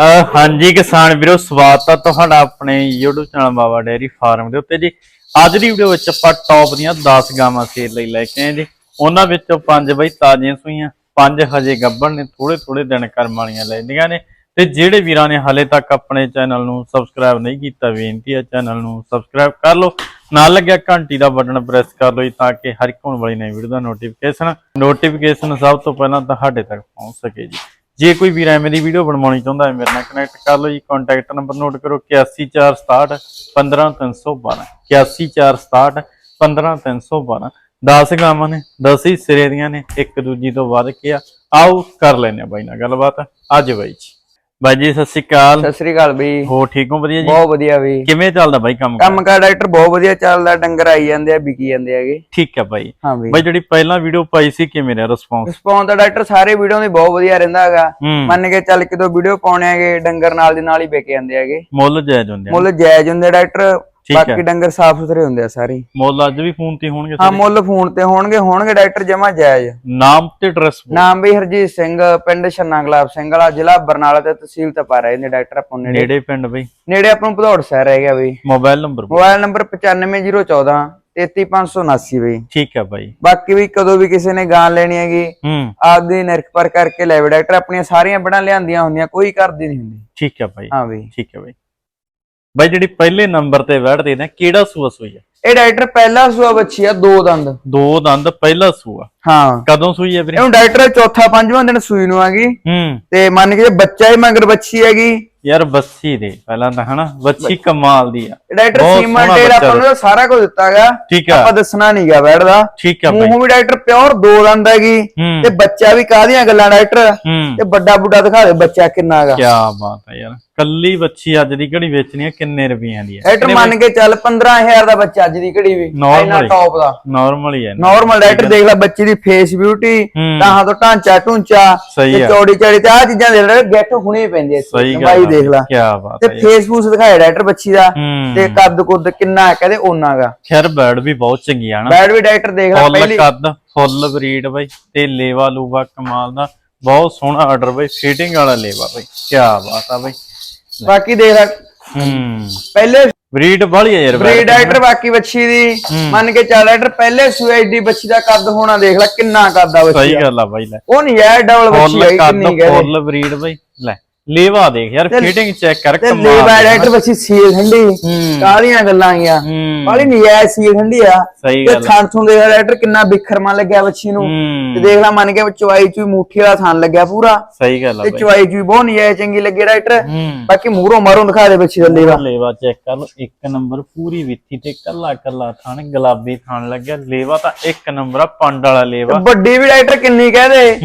ਅਹ ਹਾਂਜੀ ਕਿਸਾਨ ਵੀਰੋ, ਸਵਾਗਤ ਹੈ ਤੁਹਾਡਾ ਆਪਣੇ YouTube channel Baba dairy farm ਦੇ ਉੱਤੇ ਜੀ। ਅੱਜ ਦੀ ਵੀਡੀਓ ਵਿੱਚ ਆਪਾਂ ਟੌਪ ਦੀਆਂ 10 ਗਾਵਾਂ ਸੇਲ ਲਈ ਲੈ ਕੇ ਆਏ ਜੀ। ਉਹਨਾਂ ਵਿੱਚੋਂ ਪੰਜ ਬਈ ਤਾਜ਼ੀਆਂ ਸੂਈਆਂ, ਪੰਜ ਹਜੇ ਗੱਭਣ ਨੇ ਥੋੜੇ ਥੋੜੇ ਦਿਨ ਕਰਮ ਵਾਲੀਆਂ ਲੈਂਦੀਆਂ ਨੇ। ਤੇ ਜਿਹੜੇ ਵੀਰਾਂ ਨੇ ਹਾਲੇ ਤੱਕ ਆਪਣੇ ਚੈਨਲ ਨੂੰ ਸਬਸਕ੍ਰਾਈਬ ਨਹੀਂ ਕੀਤਾ, ਬੇਨਤੀ ਹੈ ਚੈਨਲ ਨੂੰ ਸਬਸਕ੍ਰਾਈਬ ਕਰ ਲਓ। ਨਾਲ ਲੱਗਿਆ ਘੰਟੀ ਦਾ ਬਟਨ ਪ੍ਰੈਸ ਕਰ ਲਓ ਜੀ, ਤਾਂ ਕਿ ਹਰ ਇੱਕ ਹੋਣ ਵਾਲੀ ਨਵੀਂ ਵੀਡੀਓ ਦਾ ਨੋਟੀਫਿਕੇਸ਼ਨ ਨੋਟੀਫਿਕੇਸ਼ਨ ਸਭ ਤੋਂ ਪਹਿਲਾਂ ਤੁਹਾਡੇ ਤੱਕ ਪਹੁੰਚ ਸਕੇ ਜੀ। ਜੇ ਕੋਈ ਵੀਰ ਐਵੇਂ ਦੀ ਵੀਡੀਓ ਬਣਵਾਉਣੀ ਚਾਹੁੰਦਾ ਹੈ, ਮੇਰੇ ਨਾਲ ਕਨੈਕਟ ਕਰ ਲਓ ਜੀ। ਕੰਟੈਕਟ ਨੰਬਰ ਨੋਟ ਕਰੋ 814661 15312 814661 15312 10 ਗਾਵਾਂ ਨੇ 10 ਹੀ ਸਿਰੇ ਦੀਆਂ ਨੇ, ਇੱਕ ਦੂਜੀ ਤੋਂ ਵੱਧ ਕੇ ਆ। ਆਓ ਕਰ ਲੈਨੇ ਆ ਬਾਈ ਨਾਲ ਗੱਲਬਾਤ। ਅੱਜ ਬਾਈ ਜੀ। ਬਾਈ ਜੀ ਸਤਿ ਸ਼੍ਰੀ ਅਕਾਲ। ਸਤਿ ਸ੍ਰੀ ਅਕਾਲ ਬਈ। ਹੋ ਠੀਕ ਹੋ? ਵਧੀਆ ਜੀ? ਬਹੁਤ ਵਧੀਆ ਬਈ। ਕਿਵੇਂ ਚੱਲਦਾ ਬਾਈ ਕੰਮ ਕੰਮ ਕਾਰ ਡਾਕਟਰ ਬਹੁਤ ਵਧੀਆ ਚੱਲਦਾ ਡੰਗਰ ਆਈ ਜਾਂਦੇ ਆ ਵਿਕੀ ਜਾਂਦੇ ਹੈਗੇ। ਠੀਕ ਹੈ ਬਾਈ। ਹਾਂ ਬਈ। ਬਾਈ ਜਿਹੜੀ ਪਹਿਲਾਂ ਵੀਡੀਓ ਪਾਈ ਸੀ ਕਿਵੇਂ ਰਿਹਾ ਰਿਸਪੌਂਸ ਰਿਸਪੌਂਸ ਤਾਂ ਡਾਕਟਰ ਸਾਰੇ ਵੀਡੀਓ ਦੇ ਬਹੁਤ ਵਧੀਆ ਰਹਿੰਦਾ ਹੈਗਾ। ਮੰਨ ਕੇ ਚੱਲ ਕਿਦੋਂ ਵੀਡੀਓ ਪਾਉਣੇ ਹੈਗੇ ਡੰਗਰ ਨਾਲ ਦੀ ਨਾਲ ਹੀ ਵਿਕ ਜਾਂਦੇ ਹੈਗੇ। ਮੁੱਲ ਜਾਇਜ਼ ਹੁੰਦੇ ਆ। ਮੁੱਲ ਜਾਇਜ਼ ਹੁੰਦੇ ਡਾਕਟਰ। ਠੀਕ ਹੈ। ਬਾਕੀ ਡੰਗਰ ਸਾਫ਼ ਸੁਥਰੇ ਹੁੰਦੇ ਆ ਸਾਰੇ ਹੀ। ਮੁੱਲ ਅੱਜ ਵੀ ਫੋਨ ਤੇ ਹੋਣਗੇ ਹਾਂ ਮੁੱਲ ਫੋਨ ਤੇ ਹੋਣਗੇ ਹੋਣਗੇ ਡਾਕਟਰ ਜਮਾ ਜਾਇਜ਼। ਨਾਮ ਤੇ ਐਡਰੈਸ ਨਾਮ ਵੀ ਹਰਜੀਤ ਸਿੰਘ ਪਿੰਡ ਛੰਨਾ ਗੁਲਾਬ ਸਿੰਘ ਵਾਲਾ ਜ਼ਿਲ੍ਹਾ ਬਰਨਾਲਾ ਤੇ ਤਹਿਸੀਲ ਤਪਾਰਾ ਇਹਦੇ ਡਾਕਟਰ ਆਪਾਂ ਨੂੰ ਨੇੜੇ। ਨੇੜੇ ਪਿੰਡ ਬਈ। ਨੇੜੇ ਆਪਾਂ ਨੂੰ ਭਦੌੜ ਸ਼ਹਿਰ ਰਹਿ ਗਿਆ ਬਈ। ਮੋਬਾਈਲ ਨੰਬਰ ਮੋਬਾਈਲ ਨੰਬਰ 95014 33579 ਬਈ। ਠੀਕ ਹੈ ਬਾਈ। ਬਾਕੀ ਵੀ ਕਦੋਂ ਵੀ ਕਿਸੇ ਨੇ ਗਾਂ ਲੈਣੀ ਹੈਗੀ ਹੂੰ। ਆਪਦੀ ਨਿਰਖ ਪਰ ਕਰਕੇ ਲੈ ਵੀ। ਡਾਕਟਰ ਆਪਣੀਆਂ ਸਾਰੀਆਂ ਬਣਾ ਲਿਆਂਦੀਆਂ ਹੁੰਦੀਆਂ ਕੋਈ ਕਰਦੀ ਨਹੀਂ ਹੁੰਦੀ। ਠੀਕ ਹੈ ਬਾਈ। ਹਾਂ ਬਈ। ਠੀਕ ਹੈ ਬਾਈ। ਬਾਈ ਜਿਹੜੀ ਪਹਿਲੇ ਨੰਬਰ ਤੇ ਬੈਠਦੇ ਨੇ ਕਿਹੜਾ ਸੂਆ ਸੂਈ ਹੈ ਇਹ ਡਾਕਟਰ ਪਹਿਲਾ ਸੂਆ ਬੱਚੀ ਆ ਦੋ ਦੰਦ। ਦੋ ਦੰਦ ਪਹਿਲਾ ਸੂਆ। ਹਾਂ। ਕਦੋਂ ਸੂਈ ਹੈ ਵੀਰੇ? ਇਹਨੂੰ ਡਾਕਟਰ ਚੌਥਾ ਪੰਜਵਾਂ ਦਿਨ ਸੂਈ ਨੂੰ ਆਗੀ ਹੂੰ। ਤੇ ਮੰਨ ਕੇ ਜੇ ਬੱਚਾ ਹੀ ਮਗਰ ਬੱਚੀ ਹੈਗੀ। ਯਾਰ ਬੱਚੀ ਦੇ ਪਹਿਲਾਂ ਤਾਂ ਹਨਾ ਬੱਚੀ ਕਮਾਲ ਦੀ ਆ। ਡਾਕਟਰ ਟੇਲ ਬੱਚਾ ਆਪਾਂ ਨੂੰ ਸਾਰਾ ਕੁਝ ਦਿੱਤਾਗਾ। ਆ। ਆਪਾਂ ਦੱਸਣਾ ਨਹੀਂਗਾ ਬੈਠਦਾ ਠੀਕ ਆ ਮੂੰਹ ਵੀ ਡਾਕਟਰ ਪਿਓਰ ਦੋ ਦੰਦ ਹੈਗੀ। ਤੇ ਬੱਚਾ ਵੀ ਕਾਹਦੀਆਂ ਗੱਲਾਂ ਡਾਕਟਰ ਤੇ ਵੱਡਾ ਬੁੱਢਾ ਦਿਖਾ ਦੇ ਬੱਚਾ ਕਿੰਨਾ ਹੈਗਾ ਕੀ ਬਾਤ ਹੈ ਯਾਰ। ਕੱਲੀ ਬੱਚੀ ਅੱਜ ਦੀ ਘੜੀ ਵੇਚਣੀ ਆ ਕਿੰਨੇ ਰੁਪਈਆਂ ਦੀ ਹੈ? ਡਾਕਟਰ ਮੰਨ ਕੇ ਚੱਲ 15000 ਦਾ ਬੱਚਾ ਅੱਜ ਦੀ ਘੜੀ ਵੀ Normal ਇੰਨਾ ਹੀ। ਟੌਪ ਦਾ। ਨਾਰਮਲ ਹੀ ਹੈ ਨਾ। ਨਾਰਮਲ ਡਾਕਟਰ ਦੇਖ ਲੈ ਬੱਚੀ ਦੀ ਫੇਸ ਬਿਊਟੀ ਹੂੰ। ਤਾਂ ਤੋਂ ਢਾਂਚਾ ਢੂੰਚਾ ਸਹੀ ਆ। ਚੌੜੀ ਚੌੜੀ ਤੇ ਆ ਚੀਜ਼ਾਂ ਦੇਖ ਲੈ ਗੈਟ ਹੁਣੇ ਪੈਂਦੀ ਐ ਸਹੀ ਗੱਲ ਬਾਈ। ਦੇਖ ਲੈ। ਕੀ ਬਾਤ ਤੇ ਹੈ ਫੇਸ ਫੂਸ ਦਿਖਾਇਆ ਡਾਕਟਰ ਬੱਚੀ ਦਾ ਹੂੰ। ਤੇ ਕੱਦ ਕੁੱਦ ਕਿੰਨਾ ਹੈ ਕਹਿੰਦੇ ਓਨਾ ਗਾ। ਖੈਰ ਬੈਡ ਵੀ ਬਹੁਤ ਚੰਗੀ ਆ ਨਾ। ਬੈਡ ਵੀ ਡਾਕਟਰ ਦੇਖ ਲੈ ਫੁੱਲ ਪਹਿਲੀ। ਕੱਦ ਫੁੱਲ ਬਰੀਡ ਬਾਈ ਤੇ ਲੇਵਾ ਲੂਵਾ ਕਮਾਲ ਦਾ ਬਹੁਤ ਸੋਹਣਾ ਆਰਡਰ ਬਾਈ ਫਿਟਿੰਗ ਵਾਲਾ ਲੇਵਾ ਬਾਈ ਕੀ ਬਾਤ ਆ ਬਾਈ। ਬਾਕੀ ਦੇਖ ਲੈ। ਹੂੰ। ਪਹਿਲੇ ਬਰੀਡ ਵਾਲੀ ਹੈ ਯਾਰ ਬਰੀਡ ਡਾਕਟਰ ਬਾਕੀ ਬੱਚੀ ਦੀ। ਮੰਨ ਕੇ ਚੱਲ ਡਾਕਟਰ ਪਹਿਲੇ ਸੁਐਡੀ ਬੱਚੀ ਦਾ ਕੱਦ ਹੋਣਾ ਦੇਖ ਲੈ ਕਿੰਨਾ ਕੱਦ ਆ ਬੱਚੀ ਸਹੀ ਗੱਲ ਆ ਬਾਈ ਲੈ। ਉਹ ਨਹੀਂ ਐ ਡਬਲ ਬੱਚੀ ਕੱਦ ਕਿੰਨੀ ਕਹਿੰਦੇ ਫੁੱਲ ਬਰੀਡ ਬਾਈ ਲੈ। ਲੇਵਾ ਦੇਖ ਯਾਰ ਫਿਟਿੰਗ ਚੈੱਕ ਕਰ ਕਮਾਲ ਲੇਵਾ ਦੀ, ਡਾਕਟਰ ਬੱਚੀ ਸੀਲ ਠੰਡੀ। ਕਾਹਦੀਆਂ ਗੱਲਾਂ ਆਈਆਂ? ਬਾਲੀ ਨਜਾਇਜ਼ ਸੀਲ ਠੰਡੀ ਆ? ਤੇ। ਥਾਂ ਥੂੰ ਦੇਖ ਡਾਕਟਰ ਕਿੰਨਾ ਬਿਖਰਮਾ ਲੱਗਿਆ ਬੱਚੀ ਨੂੰ। ਤੇ ਦੇਖ ਲੈ ਮੰਨ ਕੇ ਚਵਾਈ ਚੂਈ ਮੁੱਠੀ ਵਾਲਾ ਥਾਂ ਲੱਗਿਆ ਪੂਰਾ। ਸਹੀ ਗੱਲ ਆ ਤੇ ਚਵਾਈ ਚੂਈ ਬਹੁਤ ਨਜਾਇਜ਼ ਚੰਗੀ ਲੱਗੀ ਡਾਕਟਰ ਹੂੰ। ਬਾਕੀ ਮੂਹਰੋਂ ਮਾਰੋਂ ਦਿਖਾ ਦੇ ਬੱਚੀ ਦਾ ਲੇਵਾ। ਲੇਵਾ ਚੈੱਕ ਕਰ ਲਓ ਇੱਕ ਨੰਬਰ ਪੂਰੀ ਵਿੱਥੀ ਤੇ ਕੱਲਾ ਕੱਲਾ ਥਣ ਗੁਲਾਬੀ ਥਣ ਲੱਗਿਆ। ਲੇਵਾ ਤਾਂ ਇੱਕ ਨੰਬਰ ਆ ਪੰਡ ਵਾਲਾ ਲੇਵਾ। ਵੱਡੀ ਵੀ ਡਾਕਟਰ ਕਿੰਨੀ ਕਹਦੇ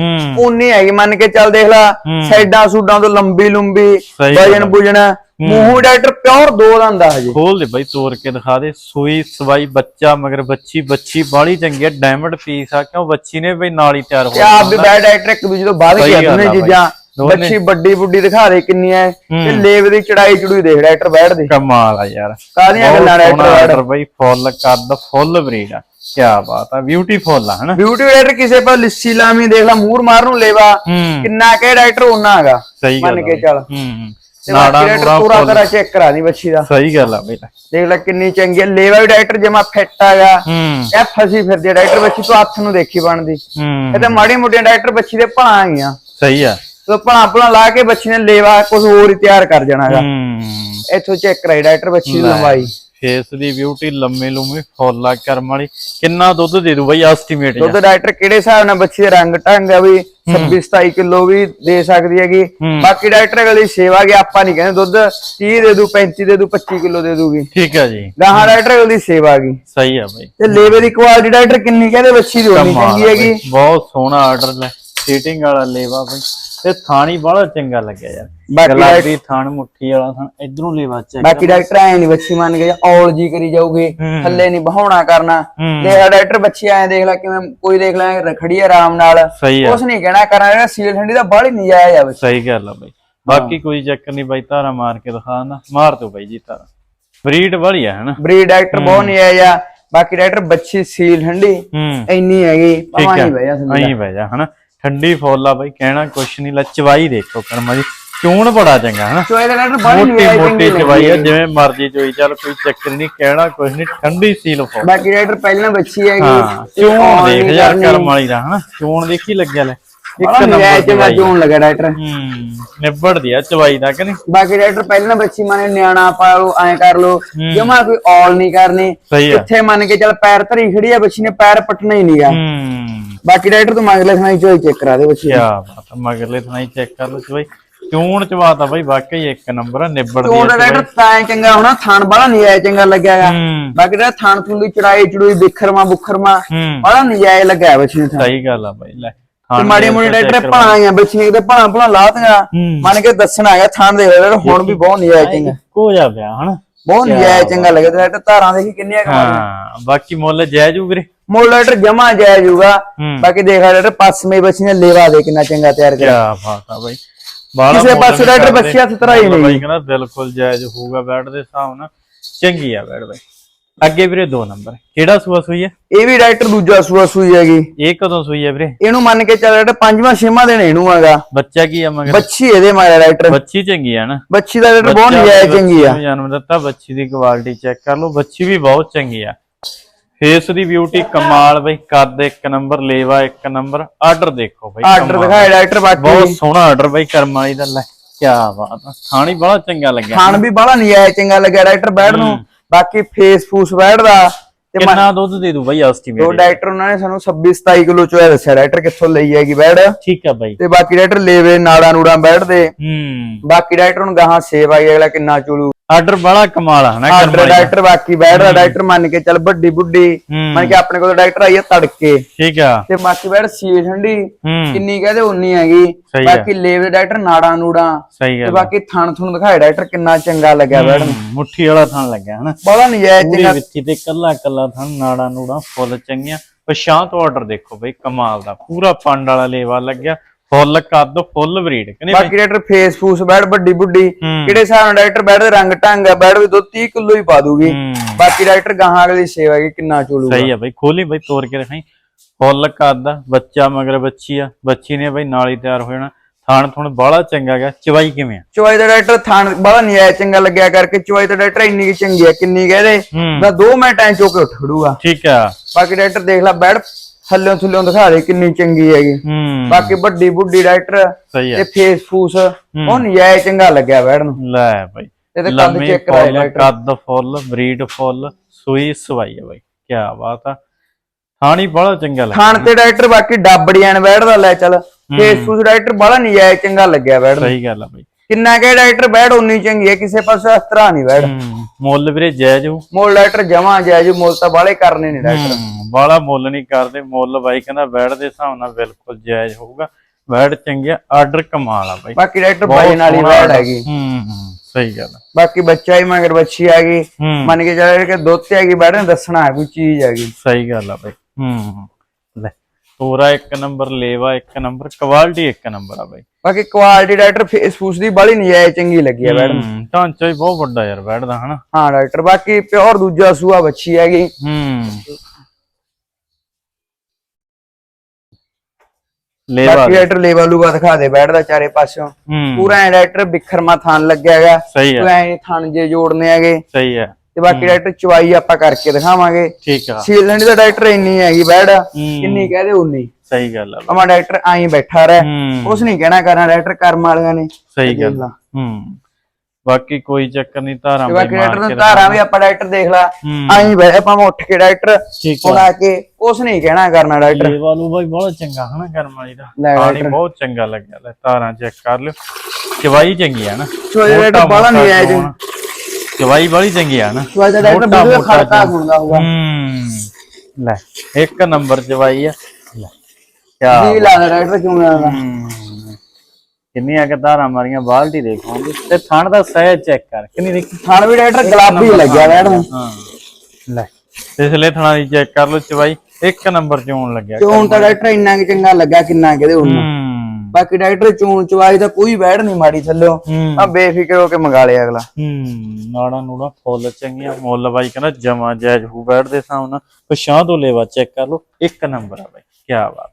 ਉਨੀ ਹੈਗੀ ਮੰਨ ਕੇ ਚੱਲ ਦੇਖ ਲੈ। ਸਾਈਡਾਂ ਸੂਡਾਂ ਤੋਂ ਲੰਬੀ ਲੰਬੀ ਸਹੀ ਗੱਲ ਵਜਨ ਆ। ਬੁਜਣ ਮੂੰਹ ਡਾਕਟਰ ਪਿਓਰ ਦੋ ਦੰਦ ਹਜੇ। ਖੋਲ ਦੇ ਬਾਈ ਤੋੜ ਕੇ ਦਿਖਾ ਦੇ ਸੂਈ ਸਵਾਈ ਬੱਚਾ ਮਗਰ ਬੱਚੀ ਬੱਚੀ ਬਾਲੀ ਚੰਗੀ ਡਾਇਮੰਡ ਪੀਸ ਆ ਕਿਉਂ ਬੱਚੀ ਨੇ ਬਈ ਨਾਲ ਹੀ ਤਿਆਰ ਤੇ ਹੋ ਆਪ ਵੀ ਬੈਡ ਡਾਕਟਰ ਇੱਕ ਦੂਜੇ ਤੋਂ ਵੱਧ ਸਹੀ ਕੇ ਗੱਲ ਦੋਨੇ ਆ ਬਾਈ। ਚੀਜ਼ਾਂ। ਦੋਨੇ। ਬੱਚੀ ਵੱਡੀ ਬੁੱਢੀ ਦਿਖਾ ਦੇ ਕਿੰਨੀ ਐ। ਤੇ ਹੂੰ। ਲੇਵ ਦੀ ਚੜਾਈ ਚੜੂਈ ਦੇਖ ਡਾਕਟਰ ਬੈਠ ਦੇ। ਕਮਾਲ ਆ ਯਾਰ। ਕਾਹਦੀਆਂ ਗੱਲਾਂ ਡਾਕਟਰ ਆਰਡਰ ਬਾਈ ਫੁੱਲ ਕੱਦ ਫੁੱਲ ਬਰੀਡ ਆ। ਕੀ ਬਾਤ ਆ ਬਿਊਟੀਫੁਲ ਆ ਹਨਾ? ਬਿਊਟੀ ਡਾਕਟਰ ਕਿਸੇ ਪਰ ਲਿੱਸੀ ਲਾਮੀ ਦੇਖ ਲੈ ਮੂਰ ਮਾਰ ਨੂੰ ਲੇਵਾ। ਹੂੰ। ਕਿੰਨਾ ਕਹਿ ਡਾਕਟਰ ਉਹਨਾਂ ਹੈਗਾ। ਸਹੀ ਗੱਲ ਮੰਨ ਆ ਕੇ ਬਾਈ। ਚੱਲ। ਹੂੰ ਤੇ ਨਾੜਾ ਬਾਕੀ ਪੂਰਾ ਤਰ੍ਹਾਂ ਚੈੱਕ ਕਰਾ ਦੀ ਬੱਚੀ ਦਾ। ਸਹੀ ਗੱਲ ਆ ਬਈ। ਦੇਖ ਲੈ ਕਿੰਨੀ ਚੰਗੀ ਹੈ ਲੇਵਾ ਵੀ ਡਾਕਟਰ ਜਮਾ ਫਿੱਟ ਹੈਗਾ ਹੂੰ। ਇਹ ਫਸੀ ਫਿਰਦੀ ਹੈ ਡਾਕਟਰ ਬੱਚੀ ਤੋਂ ਹੱਥ ਨੂੰ ਦੇਖੀ ਬਣਦੀ। ਇਹ ਹੂੰ ਤਾਂ ਮਾੜੀ ਮੋਟੀਆਂ ਡਾਕਟਰ ਬੱਚੀ ਦੇ ਭਲਾਂ ਆਈਆਂ ਸਹੀ ਆ। ਤੋ ਭਲਾਂ ਭਲਾਂ ਲਾ ਕੇ ਬੱਚੀ ਨੇ ਲੇਵਾ ਕੁਝ ਹੋਰ ਹੀ ਤਿਆਰ ਕਰ ਜਾਣਾ ਹੈਗਾ ਹੂੰ। ਇੱਥੋਂ ਚੈੱਕ ਕਰਾਈ ਡਾਕਟਰ ਬੱਚੀ ਦੀ ਲੰਬਾਈ। ਫੇਸ ਦੀ ਬਿਊਟੀ ਲੰਮੇ ਲੰਮੇ ਫੁੱਲਾ ਕਰਮ ਵਾਲੀ। ਕਿੰਨਾ ਦੁੱਧ ਦੇ ਦੂ ਬਈ ਐਸਟੀਮੇਟ ਦੁੱਧ ਡਾਕਟਰ ਕਿਹੜੇ ਹਿਸਾਬ ਨਾਲ ਬੱਚੀ ਦੇ ਰੰਗ ਢੰਗ ਆ ਵੀ 26 27 ਕਿਲੋ ਵੀ ਦੇ ਸਕਦੀ ਹੈਗੀ। ਹੂੰ। ਬਾਕੀ ਡਾਕਟਰ ਅਗਲੀ ਸੇਵਾ ਕਿ ਆਪਾਂ ਨਹੀਂ ਕਹਿੰਦੇ ਦੁੱਧ 30 ਦੇ ਦੂ 35 ਦੇ ਦੂ 25 ਕਿਲੋ ਦੇ ਦੂਗੀ ਠੀਕ ਆ ਜੀ। ਗਾਹਾਂ ਡਾਕਟਰ ਅਗਲੀ ਸੇਵਾ ਗਈ ਸਹੀ ਆ ਬਈ। ਤੇ ਲੇਵੇ ਦੀ ਕੁਆਲਿਟੀ ਡਾਕਟਰ ਕਿੰਨੀ ਕਹਿੰਦੇ ਬੱਚੀ ਦੀ ਹੋਣੀ ਚੰਗੀ ਹੈਗੀ। ਬਹੁਤ ਸੋਹਣਾ ਆਰਡਰ ਲੈ। ਸੀਟਿੰਗ ਵਾਲਾ ਲੇਵਾ ਬਈ। ਤੇ ਥਾਣੀ ਬੜਾ ਚੰਗਾ ਲੱਗਿਆ ਯਾਰ। ਬਾਕੀ ਗੁਲਾਬੀ ਥਾਣ ਮੁੱਠੀ ਵਾਲਾ ਥਾਣ ਇਧਰੋਂ ਲੇਵਾ ਚੈੱਕ ਬਾਕੀ ਡਾਕਟਰ ਐ ਨਹੀਂ ਬੱਚੀ ਮੰਨ ਕੇ ਔਲ ਜੀ ਕਰੀ ਜਾਊਗੀ। ਥੱਲੇ ਨਹੀਂ ਬਹਾਉਣਾ ਕਰਨਾ। ਦੇਖ ਡਾਕਟਰ ਬੱਚੀ ਐ ਦੇਖ ਲੈ ਕਿਵੇਂ ਕੋਈ ਦੇਖ ਲੈ ਰਖੜੀ ਆਰਾਮ ਨਾਲ। ਕੁਛ ਨਹੀਂ ਕਹਿਣਾ ਕਰਾਂ ਜਿਹੜਾ ਸੀਲ ਠੰਡੀ ਦਾ ਬਾਹਲੀ ਨਜਾਇਜ਼ ਆ ਬੱਚੀ ਸਹੀ ਗੱਲ ਆ ਬਈ। ਬਾਕੀ ਕੋਈ ਚੱਕਰ ਨਹੀਂ ਬਾਈ ਧਾਰਾ ਮਾਰ ਕੇ ਦਿਖਾ ਨਾ। ਮਾਰ ਦੋ ਬਾਈ ਜੀ ਧਾਰਾ। ਬਰੀਡ ਵਾਲੀ ਆ ਹਨਾ? ਬਰੀਡ ਡਾਕਟਰ ਬਹੁਤ ਨਜਾਇਜ਼ ਆ। ਬਾਕੀ ਡਾਕਟਰ ਬੱਚੀ ਸੀਲ ਠੰਡੀ ਇੰਨੀ ਹੈਗੀ ਪਵਾਂ ਹੈ ਨਹੀਂ ਬਈਆ ਥੱਲੇ ਅਹੀਂ ਬਹਿ ਜਾ ਹਨਾ? ਠੰਡੀ ਫੁੱਲ ਬਾਈ ਕਹਿਣਾ ਕੁਛ ਨਹੀਂ ਲੈ ਚਵਾਈ ਦੇਖੋ ਕਰਮਾ ਜੀ। ਚੂਣ ਬੜਾ ਚੰਗਾ ਹਨਾ? ਚੋਏ ਦਾ ਡਾਕਟਰ ਬੜੀ ਮੋਟੀ ਮੋਟੀ ਚਵਾਈ ਆ ਜਿਵੇਂ ਮਰਜ਼ੀ ਚੋਈ ਚੱਲ ਕੋਈ ਚੱਕਰ ਨਹੀਂ ਕਹਿਣਾ ਕੁਝ ਨਹੀਂ ਠੰਡੀ ਸੀਲ ਫੋ। ਬਾਕੀ ਡਾਕਟਰ ਪਹਿਲਾਂ ਬੱਚੀ ਹੈਗੀ। ਹਾਂ ਚੂਣ ਦੇਖ ਯਾਰ। ਕਰਮ ਵਾਲੀ ਦਾ ਹਨਾ? ਚੂਣ ਦੇਖੀ ਲੱਗਿਆ ਲੈ। ਇੱਕ ਬੜਾ ਨਿਆਇ ਨੰਬਰ ਚੰਗਾ ਚਵਾਈ ਚੋਣ ਲੱਗਾ ਡਾਕਟਰ ਹੂੰ ਨਿਬੜਦੀ ਆ ਚਵਾਈ ਦਾ ਕਿ ਨਹੀਂ? ਬਾਕੀ ਡਾਕਟਰ ਪਹਿਲਾਂ ਬੱਚੀ ਮਾਨੇ ਨਿਆਣਾ ਪਾ ਲਓ ਐਂ ਕਰ ਲਓ। ਜਮਾ ਕੋਈ ਔਲ ਨਹੀਂ ਕਰਨੀ। ਸਹੀ ਆ। ਇੱਥੇ ਮੰਨ ਕੇ ਚੱਲ ਪੈਰ ਧਰੀ ਖੜੀ ਆ ਬੱਚੀ ਨੇ ਪੈਰ ਪਟਣਾ ਹੀ ਨਹੀਂਗਾ ਹੂੰ। ਬਾਕੀ ਡਾਕਟਰ ਤੂੰ ਮੰਗ ਲੈ ਸੁਣਾਈ ਚੋਈ ਚੈੱਕ ਕਰਾ ਦੇ ਬੱਚੀ ਆ ਮਗਰਲੇ ਥਾਈ ਚੈੱਕ ਕਰ ਲਓ ਚਵਾਈ। ਚੂਣ ਚਵਾਤਾ ਬਈ ਵਾਕਈ ਇੱਕ ਨੰਬਰ ਆ ਨਿਬੜਦੀ ਚੋਣ ਆ ਦਾ ਡਾਕਟਰ ਤਾਂ ਚੰਗਾ ਹੋਣਾ ਥਾਣ ਬੜਾ ਨਜਾਇਜ਼ ਚੰਗਾ ਲੱਗਿਆਗਾ ਹੂੰ। ਬਾਕੀ ਜਿਹੜਾ ਥਾਣ ਥੁੰਦੀ ਚੜਾਈ ਚੜੂਈ ਬਿਖਰਮਾ ਬੁਖਰਮਾ ਬੜਾ ਨਜਾਇਜ਼ ਲੱਗਿਆ ਬੱਚੀ ਨੂੰ ਥਾਣ ਸਹੀ ਗੱਲ ਆ ਬਈ ਲੈ ਤੇ ਥਾਣ ਮਾੜੀ ਦੇ ਮੋੜੀ ਡਾਕਟਰ ਭਾਣਾ ਆ ਬੱਚੀ ਨੇ ਕਿਤੇ ਭਾਣਾ ਭਣਾ ਲਾਤੀਆਂ। ਮੰਨ ਕੇ ਦੱਸਣਾ ਹੈਗਾ ਥਾਣ ਦੇ ਡਾਕਟਰ ਹੁਣ ਵੀ ਬਹੁਤ ਨਜਾਇਜ਼ ਚੰਗਾ। ਕੋ ਜਾ ਪਿਆ ਹਨਾ? ਬਹੁਤ ਨਜਾਇਜ਼ ਚੰਗਾ ਲੱਗਿਆ ਡਾਕਟਰ ਧਾਰਾਂ ਦੇਖੀ ਕਿੰਨੀਆਂ ਕਮਾਲ ਹਾਂ ਬਾਕੀ ਮੁੱਲ ਜਾਇਜ਼ ਵੀਰੇ। ਮੋਲ ਡਾਕਟਰ ਜਮਾ ਜਾਇਜ਼ ਹੋਊਗਾ। ਬਾਕੀ ਦੇਖਾ ਡਾਕਟਰ ਪਸਮੇ ਬੱਚੀ ਨੇ ਲੇਵਾ ਦੇ ਕਿੰਨਾ ਚੰਗਾ ਤਿਆਰ ਕੀ ਕਰਿਆ ਬਾਤ ਆ ਬਈ। ਕਿਸੇ ਪਾਸੇ ਨੀ ਡਾਕਟਰ ਕਰਦੇ। ਬੱਚੇ ਹੱਥ ਧਰਾਈ ਮੁੱਲ ਨਹੀਂ। ਬਾਈ ਕਹਿੰਦਾ ਬਿਲਕੁਲ ਜਾਇਜ਼ ਹੋਊਗਾ ਬੈਠ ਦੇ ਹਿਸਾਬ ਨਾਲ। ਚੰਗੀ ਆ ਬੈਠ ਬਾਈ। ਅੱਗੇ ਵੀਰੇ ਦੋ ਨੰਬਰ। ਕਿਹੜਾ ਸੂਆ ਸੂਈ ਹੈ ਇਹ ਵੀ ਡਾਕਟਰ ਦੂਜਾ ਸੂਆ ਸੂਈ ਹੈਗੀ। ਇਹ ਕਦੋਂ ਸੂਈ ਹੈ ਵੀਰੇ? ਇਹਨੂੰ ਮੰਨ ਕੇ ਚੱਲ ਡਾਕਟਰ ਪੰਜਵਾਂ ਛੇਵਾਂ ਦਿਨ ਇਹਨੂੰ ਹੈਗਾ। ਬੱਚਾ ਕੀ ਆ ਮਗਰ? ਬੱਚੀ ਇਹਦੇ ਮਾਰਿਆ ਡਾਕਟਰ ਬੱਚੀ ਚੰਗੀ ਆ ਨਾ। ਬੱਚੀ ਦਾ ਡਾਕਟਰ ਬਹੁਤ ਵੀ ਚੰਗੀ ਆ। ਜਨਮ ਦਿੱਤਾ ਬੱਚੀ ਦੀ ਕੁਆਲਿਟੀ ਚੈੱਕ ਕਰ ਲਓ। ਬੱਚੀ ਵੀ ਬਹੁਤ ਚੰਗੀ ਆ। ਫੇਸ ਦੀ ਬਿਊਟੀ ਕਮਾਲ ਬਈ ਕੱਦ ਇੱਕ ਨੰਬਰ ਲੇਵਾ ਇੱਕ ਨੰਬਰ ਆਰਡਰ ਦੇਖੋ ਬਈ ਆਰਡਰ। ਦਿਖਾਇਆ ਡਾਕਟਰ ਬਹੁਤ ਬਾਕੀ ਸੋਹਣਾ ਆਰਡਰ ਬਈ ਕਰਮ ਵਾਲੀ ਦਾ ਲੈ ਕੀ ਬਾਤ ਆ। ਥਾਣੀ ਬੜਾ ਚੰਗਾ ਲੱਗਿਆ। ਖਾਣ ਵੀ ਬੜਾ ਨਜਾਇਜ਼ ਚੰਗਾ ਲੱਗਿਆ ਡਾਕਟਰ ਬੈਡ ਨੂੰ। ਬਾਕੀ ਫੇਸ ਫੂਸ ਬੈਡ ਦਾ ਕਿੰਨਾ ਦੁੱਧ ਦੇ ਦੂ ਬਈ ਐਸਟੀਮੇਟ ਡਾਕਟਰ ਉਹਨਾਂ ਨੇ ਸਾਨੂੰ 26 27 ਕਿਲੋ ਚੋਇਆ ਦੱਸਿਆ। ਡਾਕਟਰ ਕਿੱਥੋਂ ਲਈ ਹੈਗੀ ਬੈਡ ਠੀਕ ਆ ਬਾਈ। ਤੇ ਬਾਕੀ ਡਾਕਟਰ ਲੇਵੇ ਨਾੜਾ ਨੂੜਾ ਦੇ ਹੂੰ। ਬਾਕੀ ਡਾਕਟਰ ਨੂੰ ਗਾਹਾਂ ਸੇਵ ਆਈ ਅਗਲਾ ਕਿੰਨਾ ਚੋਲੂ ਆਰਡਰ ਬੜਾ ਕਮਾਲ ਆ ਕਰਮ ਆਰਡਰ। ਡਾਕਟਰ ਬਾਕੀ ਬੈਡ ਦਾ ਡਾਕਟਰ ਮੰਨ ਕੇ ਚੱਲ ਵੱਡੀ ਬੁੱਢੀ ਮੰਨ ਕੇ ਆਪਣੇ ਕੋਲ ਡਾਕਟਰ ਆਈ ਆ ਤੜਕੇ। ਠੀਕ ਆ। ਤੇ ਬਾਕੀ ਬੈਡ ਸੀ ਠੰਡੀ ਕਿੰਨੀ ਕਹਦੇ ਉਨੀ ਹੈਗੀ। ਬਾਕੀ ਲੇਵੇ ਡਾਕਟਰ ਨਾੜਾ ਨੂੜਾ। ਤੇ ਬਾਕੀ ਥਣ ਥੁਣ ਦਿਖਾਇਆ ਡਾਕਟਰ ਕਿੰਨਾ ਚੰਗਾ ਲੱਗਿਆ ਨੂੰ। ਹੂੰ, ਮੁੱਠੀ ਵਾਲਾ ਥਣ ਲੱਗਿਆ ਹਨਾ। ਬੜਾ ਨਜਾਇਜ਼ ਚੰਗਾ ਵਿੱਚੀ ਤੇ ਕੱਲਾ ਕੱਲਾ ਥਣ ਨਾੜਾ ਨੂੜਾ ਫੁੱਲ ਚੰਗੀਆਂ। ਪਛਾਂ ਤੋਂ ਆਰਡਰ ਦੇਖੋ ਬਈ ਕਮਾਲ ਦਾ। ਪੂਰਾ ਪੰਡ ਵਾਲਾ ਲੇਵਾ ਲੱਗਿਆ। ਫੁੱਲ ਕੱਦ ਫੁੱਲ ਬਰੀਡ ਕਹਿੰਦੇ ਬਾਕੀ ਡਾਕਟਰ ਫੇਸ ਫੂਸ ਬੈਡ ਵੱਡੀ ਬੁੱਢੀ। ਕਿਹੜੇ ਹਿਸਾਬ ਨਾਲ ਡਾਕਟਰ ਬੈਡ ਦੇ ਰੰਗ ਢੰਗ ਆ ਬੈਡ ਵੀ ਦੋ 30 ਕਿਲੋ ਹੀ ਪਾ ਦੂਗੀ। ਬਾਕੀ ਡਾਕਟਰ ਗਾਹਾਂ ਅਗਲੀ ਸੇਵਾ ਹੈਗੀ ਕਿੰਨਾ ਚੋਲੂਗਾ। ਸਹੀ ਆ ਬਈ ਖੋਲੀ ਬਈ ਤੋੜ ਕੇ ਰਖਾਈ ਫੁੱਲ ਕੱਦ ਆ, ਬੱਚਾ ਮਗਰ ਬੱਚੀ ਆ ਬੱਚੀ ਨੇ ਬਈ ਨਾਲ ਹੀ ਤਿਆਰ ਹੋ ਜਾਣਾ। ਥਾਣ ਥੁਣ ਬਾਹਲਾ ਚੰਗਾ ਗਾ ਚਵਾਈ ਕਿਵੇਂ ਆ? ਚੋਈ ਦਾ ਡਾਕਟਰ ਥਾਣ ਬੜਾ ਨਜਾਇਜ਼ ਚੰਗਾ ਲੱਗਿਆ ਕਰਕੇ ਚੋਈ ਦਾ ਡਾਕਟਰ ਇੰਨੀ ਕੁ ਚੰਗੀ ਆ ਕਿੰਨੀ ਕਹਦੇ ਮੈਂ 2 ਮਿੰਟ ਐ ਚੋ ਕੇ ਉੱਠ ਖੜੂਗਾ। ਠੀਕ ਆ। ਬਾਕੀ ਡਾਕਟਰ ਦੇਖ ਲੈ ਬੈਡ ਥੱਲਿਓਂ ਥੱਲਿਓਂ ਦਿਖਾ ਦੇ ਕਿੰਨੀ ਚੰਗੀ ਹੈਗੀ। ਹੂੰ। ਬਾਕੀ ਵੱਡੀ ਬੁੱਢੀ ਡਾਕਟਰ ਸਹੀ ਤੇ ਫੇਸ ਫੂਸ ਉਹ ਨਜਾਇਜ਼ ਚੰਗਾ ਲੱਗਿਆ ਨੂੰ। ਲੈ ਬਈ। ਇਹਦੇ ਕੱਦ ਚੈੱਕ ਕਰਾਇਆ ਫੁੱਲ ਡਾਕਟਰ। ਕੱਦ ਫੁੱਲ ਬਰੀਡ ਫੁੱਲ ਸੂਈ ਸਵਾਈ ਆ ਬਈ। ਕੀ ਬਾਤ ਆ। ਥਾਣੀ ਬੜਾ ਚੰਗਾ ਲੱਗਾ ਖਾਣ ਤੇ ਡਾਕਟਰ ਬਾਕੀ ਡੱਬੜੀਆਂ ਬੈਡ ਦਾ ਲੈ ਚੱਲ। ਫੇਸ ਫੂਸ ਡਾਕਟਰ ਬੜਾ ਨਜਾਇਜ਼ ਚੰਗਾ ਲੱਗਿਆ ਨੂੰ। ਸਹੀ ਗੱਲ ਆ ਬਈ। ਕਿੰਨਾ ਕਹੇ ਡਾਕਟਰ ਬੈਡ ਉਨੀ ਚੰਗੀ ਹੈ ਕਿਸੇ ਪਾਸੇ ਇਸ ਤਰ੍ਹਾਂ ਨਹੀਂ ਹੂੰ ਮੁੱਲ ਵੀਰੇ ਜਾਇਜ਼ ਹੋਊ ਮੋਲ ਡਾਕਟਰ ਜਮਾ ਜਾਇਜ਼ ਮੁੱਲ ਤਾਂ ਬਾਲੇ ਕਰਨੇ ਨਹੀਂ ਡਾਕਟਰ। ਹੂੰ ਬਾਲਾ ਮੁੱਲ ਨਹੀਂ ਕਰਦੇ ਮੁੱਲ ਬਾਈ ਕਹਿੰਦਾ ਬੈਡ ਦੇ ਹਿਸਾਬ ਨਾਲ ਬਿਲਕੁਲ ਜਾਇਜ਼ ਹੋਊਗਾ। ਬੈਡ ਚੰਗਿਆ ਆਰਡਰ ਕਮਾਲ ਆ ਬਾਈ। ਬਾਕੀ ਡਾਕਟਰ ਬਾਈ ਨਾਲ ਹੀ ਸੋਹਣਾ order। ਹੈਗੀ। ਹੂੰ ਹੂੰ ਸਹੀ ਗੱਲ ਆ। ਬਾਕੀ ਬੱਚਾ ਹੀ ਮਗਰ ਬੱਚੀ ਆ ਗਈ। ਹੂੰ। ਮੰਨ ਕੇ ਚੱਲ ਕਿ ਦੁੱਧ ਤੇ ਹੈਗੀ ਬੈਡ ਨੇ ਦੱਸਣਾ ਹੈ ਕੋਈ ਚੀਜ਼ ਹੈਗੀ। ਸਹੀ ਗੱਲ ਆ ਬਾਈ। ਹੂੰ ਹੂੰ। ਪੂਰਾ ਇੱਕ ਨੰਬਰ ਲੇਵਾ ਇੱਕ ਨੰਬਰ ਕੁਆਲਿਟੀ ਇੱਕ ਨੰਬਰ ਆ ਬਾਈ। ਬਾਕੀ ਕੁਆਲਿਟੀ ਡਾਕਟਰ ਫੇਸ ਫੂਸ ਦੀ ਬੜੀ ਨਜਾਇਜ਼ ਚੰਗੀ ਲੱਗੀ ਹੈ ਬੈਡ ਹੂੰ ਢਾਂਚਾ ਹੀ ਬਹੁਤ ਵੱਡਾ ਯਾਰ ਬੈਡ ਦਾ ਹਨਾ? ਹਾਂ ਡਾਕਟਰ ਬਾਕੀ ਪਿਓਰ ਦੂਜਾ ਸੂਆ ਬੱਚੀ ਹੈਗੀ। ਹੂੰ। ਲੇਵਾ ਬਾਕੀ ਡਾਕਟਰ ਲੇਵਲ ਲੂਗਾ ਦਿਖਾ ਦੇ ਬੈਡ ਦਾ ਚਾਰੇ ਪਾਸਿਓਂ। ਹੂੰ। ਪੂਰਾ ਐ ਡਾਕਟਰ ਬਿਖਰਮਾ ਥਾਨ ਲੱਗਿਆ ਹੈਗਾ। ਸਹੀ ਆ। ਐ ਥਾਨ ਜੇ ਜੋੜਨੇ ਹੈਗੇ। ਸਹੀ ਆ। ਤੇ ਬਾਕੀ ਡਾਕਟਰ ਚਵਾਈ ਆਪਾਂ ਕਰਕੇ ਦਿਖਾਵਾਂਗੇ। ਠੀਕ ਆ। ਸੀਲੈਂਡ ਦਾ ਡਾਕਟਰ ਇੰਨੀ ਹੈਗੀ ਬੈਡ ਹੂੰ। ਕਿੰਨੀ ਕਹਦੇ ਉਨੀ। ਸਹੀ ਗੱਲ ਆ। ਅਮਾ ਡਾਕਟਰ ਆਈ ਬੈਠਾ ਰਹਿ। ਹੂੰ। ਉਸ ਨਹੀਂ ਕਹਿਣਾ ਕਰਨਾ ਡਾਕਟਰ ਕਰਮ ਵਾਲਿਆਂ ਨੇ। ਸਹੀ ਗੱਲ। ਹੂੰ। ਬਾਕੀ ਕੋਈ ਚੱਕਰ ਨਹੀਂ ਧਾਰਾਂ ਬਈ ਬਾਕੀ ਡਾਕਟਰ ਨੂੰ ਧਾਰਾਂ ਵੀ ਆਪਾਂ ਡਾਕਟਰ ਦੇਖ ਲਾ। ਹੂੰ। ਆਈ ਬੈ ਆਪਾਂ ਉੱਠ ਕੇ ਡਾਕਟਰ ਆ। ਕੇ ਉਸ ਨਹੀਂ ਕਹਿਣਾ ਕਰਨਾ ਡਾਕਟਰ ਲੇਵਾ ਨੂੰ ਬਾਈ ਬਹੁਤ ਚੰਗਾ ਹਨਾ ਕਰਮ ਵਾਲੀ ਦਾ। ਪਾਣੀ। ਬਹੁਤ ਚੰਗਾ ਲੱਗਿਆ। ਲੈ ਧਾਰਾਂ ਚੈੱਕ ਕਰ ਲਿਓ। ਚਵਾਈ ਚੰਗੀ ਆ ਨਾ। ਚਵਾਈ ਡਾਕਟਰ ਬਾਹਲਾ ਨਹੀਂ ਆਇਆ ਜੀ। ਚਵਾਈ ਬੜੀ ਚੰਗੀ ਆ ਨਾ। ਚਵਾਈ ਦਾ ਡਾਕਟਰ ਮੋਟਾ ਖੜਕਾ। ਹੁੰਦਾ ਹੋਊਗਾ। ਹੂੰ। ਲੈ ਇੱਕ ਨੰਬਰ ਚਵਾਈ ਆ। ਲੈ ਕਿਆ ਜੀ ਲਾ ਡਾਕਟਰ ਕਿਉਂ ਹੂੰ। ਕਿੰਨੀਆਂ ਕਿ ਧਾਰਾਂ ਮਾਰੀਆਂ ਬਾਲਟੀ ਦੇਖੋਗੇ ਤੇ ਥਣ ਦਾ ਸਹਿਜ ਚੈੱਕ ਕਰ ਕਿੰਨੀ ਦੇਖੀ ਥਣ ਵੀ ਡਾਕਟਰ ਗੁਲਾਬੀ ਲੱਗਿਆ ਨੂੰ ਹਾਂ। ਲੈ ਪਿਛਲੇ ਥਣਾ ਦੀ ਚੈੱਕ ਕਰ ਲਓ ਚਵਾਈ ਇੱਕ ਨੰਬਰ ਚੋਣ ਲੱਗਿਆ। ਚੋਣ ਤਾਂ ਡਾਕਟਰ ਇੰਨਾ ਕਿ ਚੰਗਾ ਲੱਗਾ ਕਿੰਨਾ ਕਿਤੇ ਉਹਨਾਂ ਬਾਕੀ ਡਾਕਟਰ ਚੋਣ ਚਵਾਈ ਦਾ ਕੋਈ ਬੈਡ ਨਹੀਂ ਮਾੜੀ ਥੱਲਿਓ। ਹੂੰ। ਆ ਬੇਫਿਕਰ ਹੋ ਕੇ ਮੰਗਾ ਲਿਆ ਅਗਲਾ। ਹੂੰ ਨਾੜਾ ਨੂੜਾ ਫੁੱਲ ਚੰਗੀਆਂ ਮੁੱਲ ਬਾਈ ਕਹਿੰਦਾ ਜਮਾ ਜਾਇਜ਼ ਹੂ ਬੈਠ ਦੇ ਹਿਸਾਬ ਨਾਲ। ਪਛਾਂ ਤੋਂ ਲੈਵਾ ਚੈੱਕ ਕਰ ਲਓ ਇੱਕ ਨੰਬਰ ਆ ਬਾਈ ਕੀ ਬਾਤ।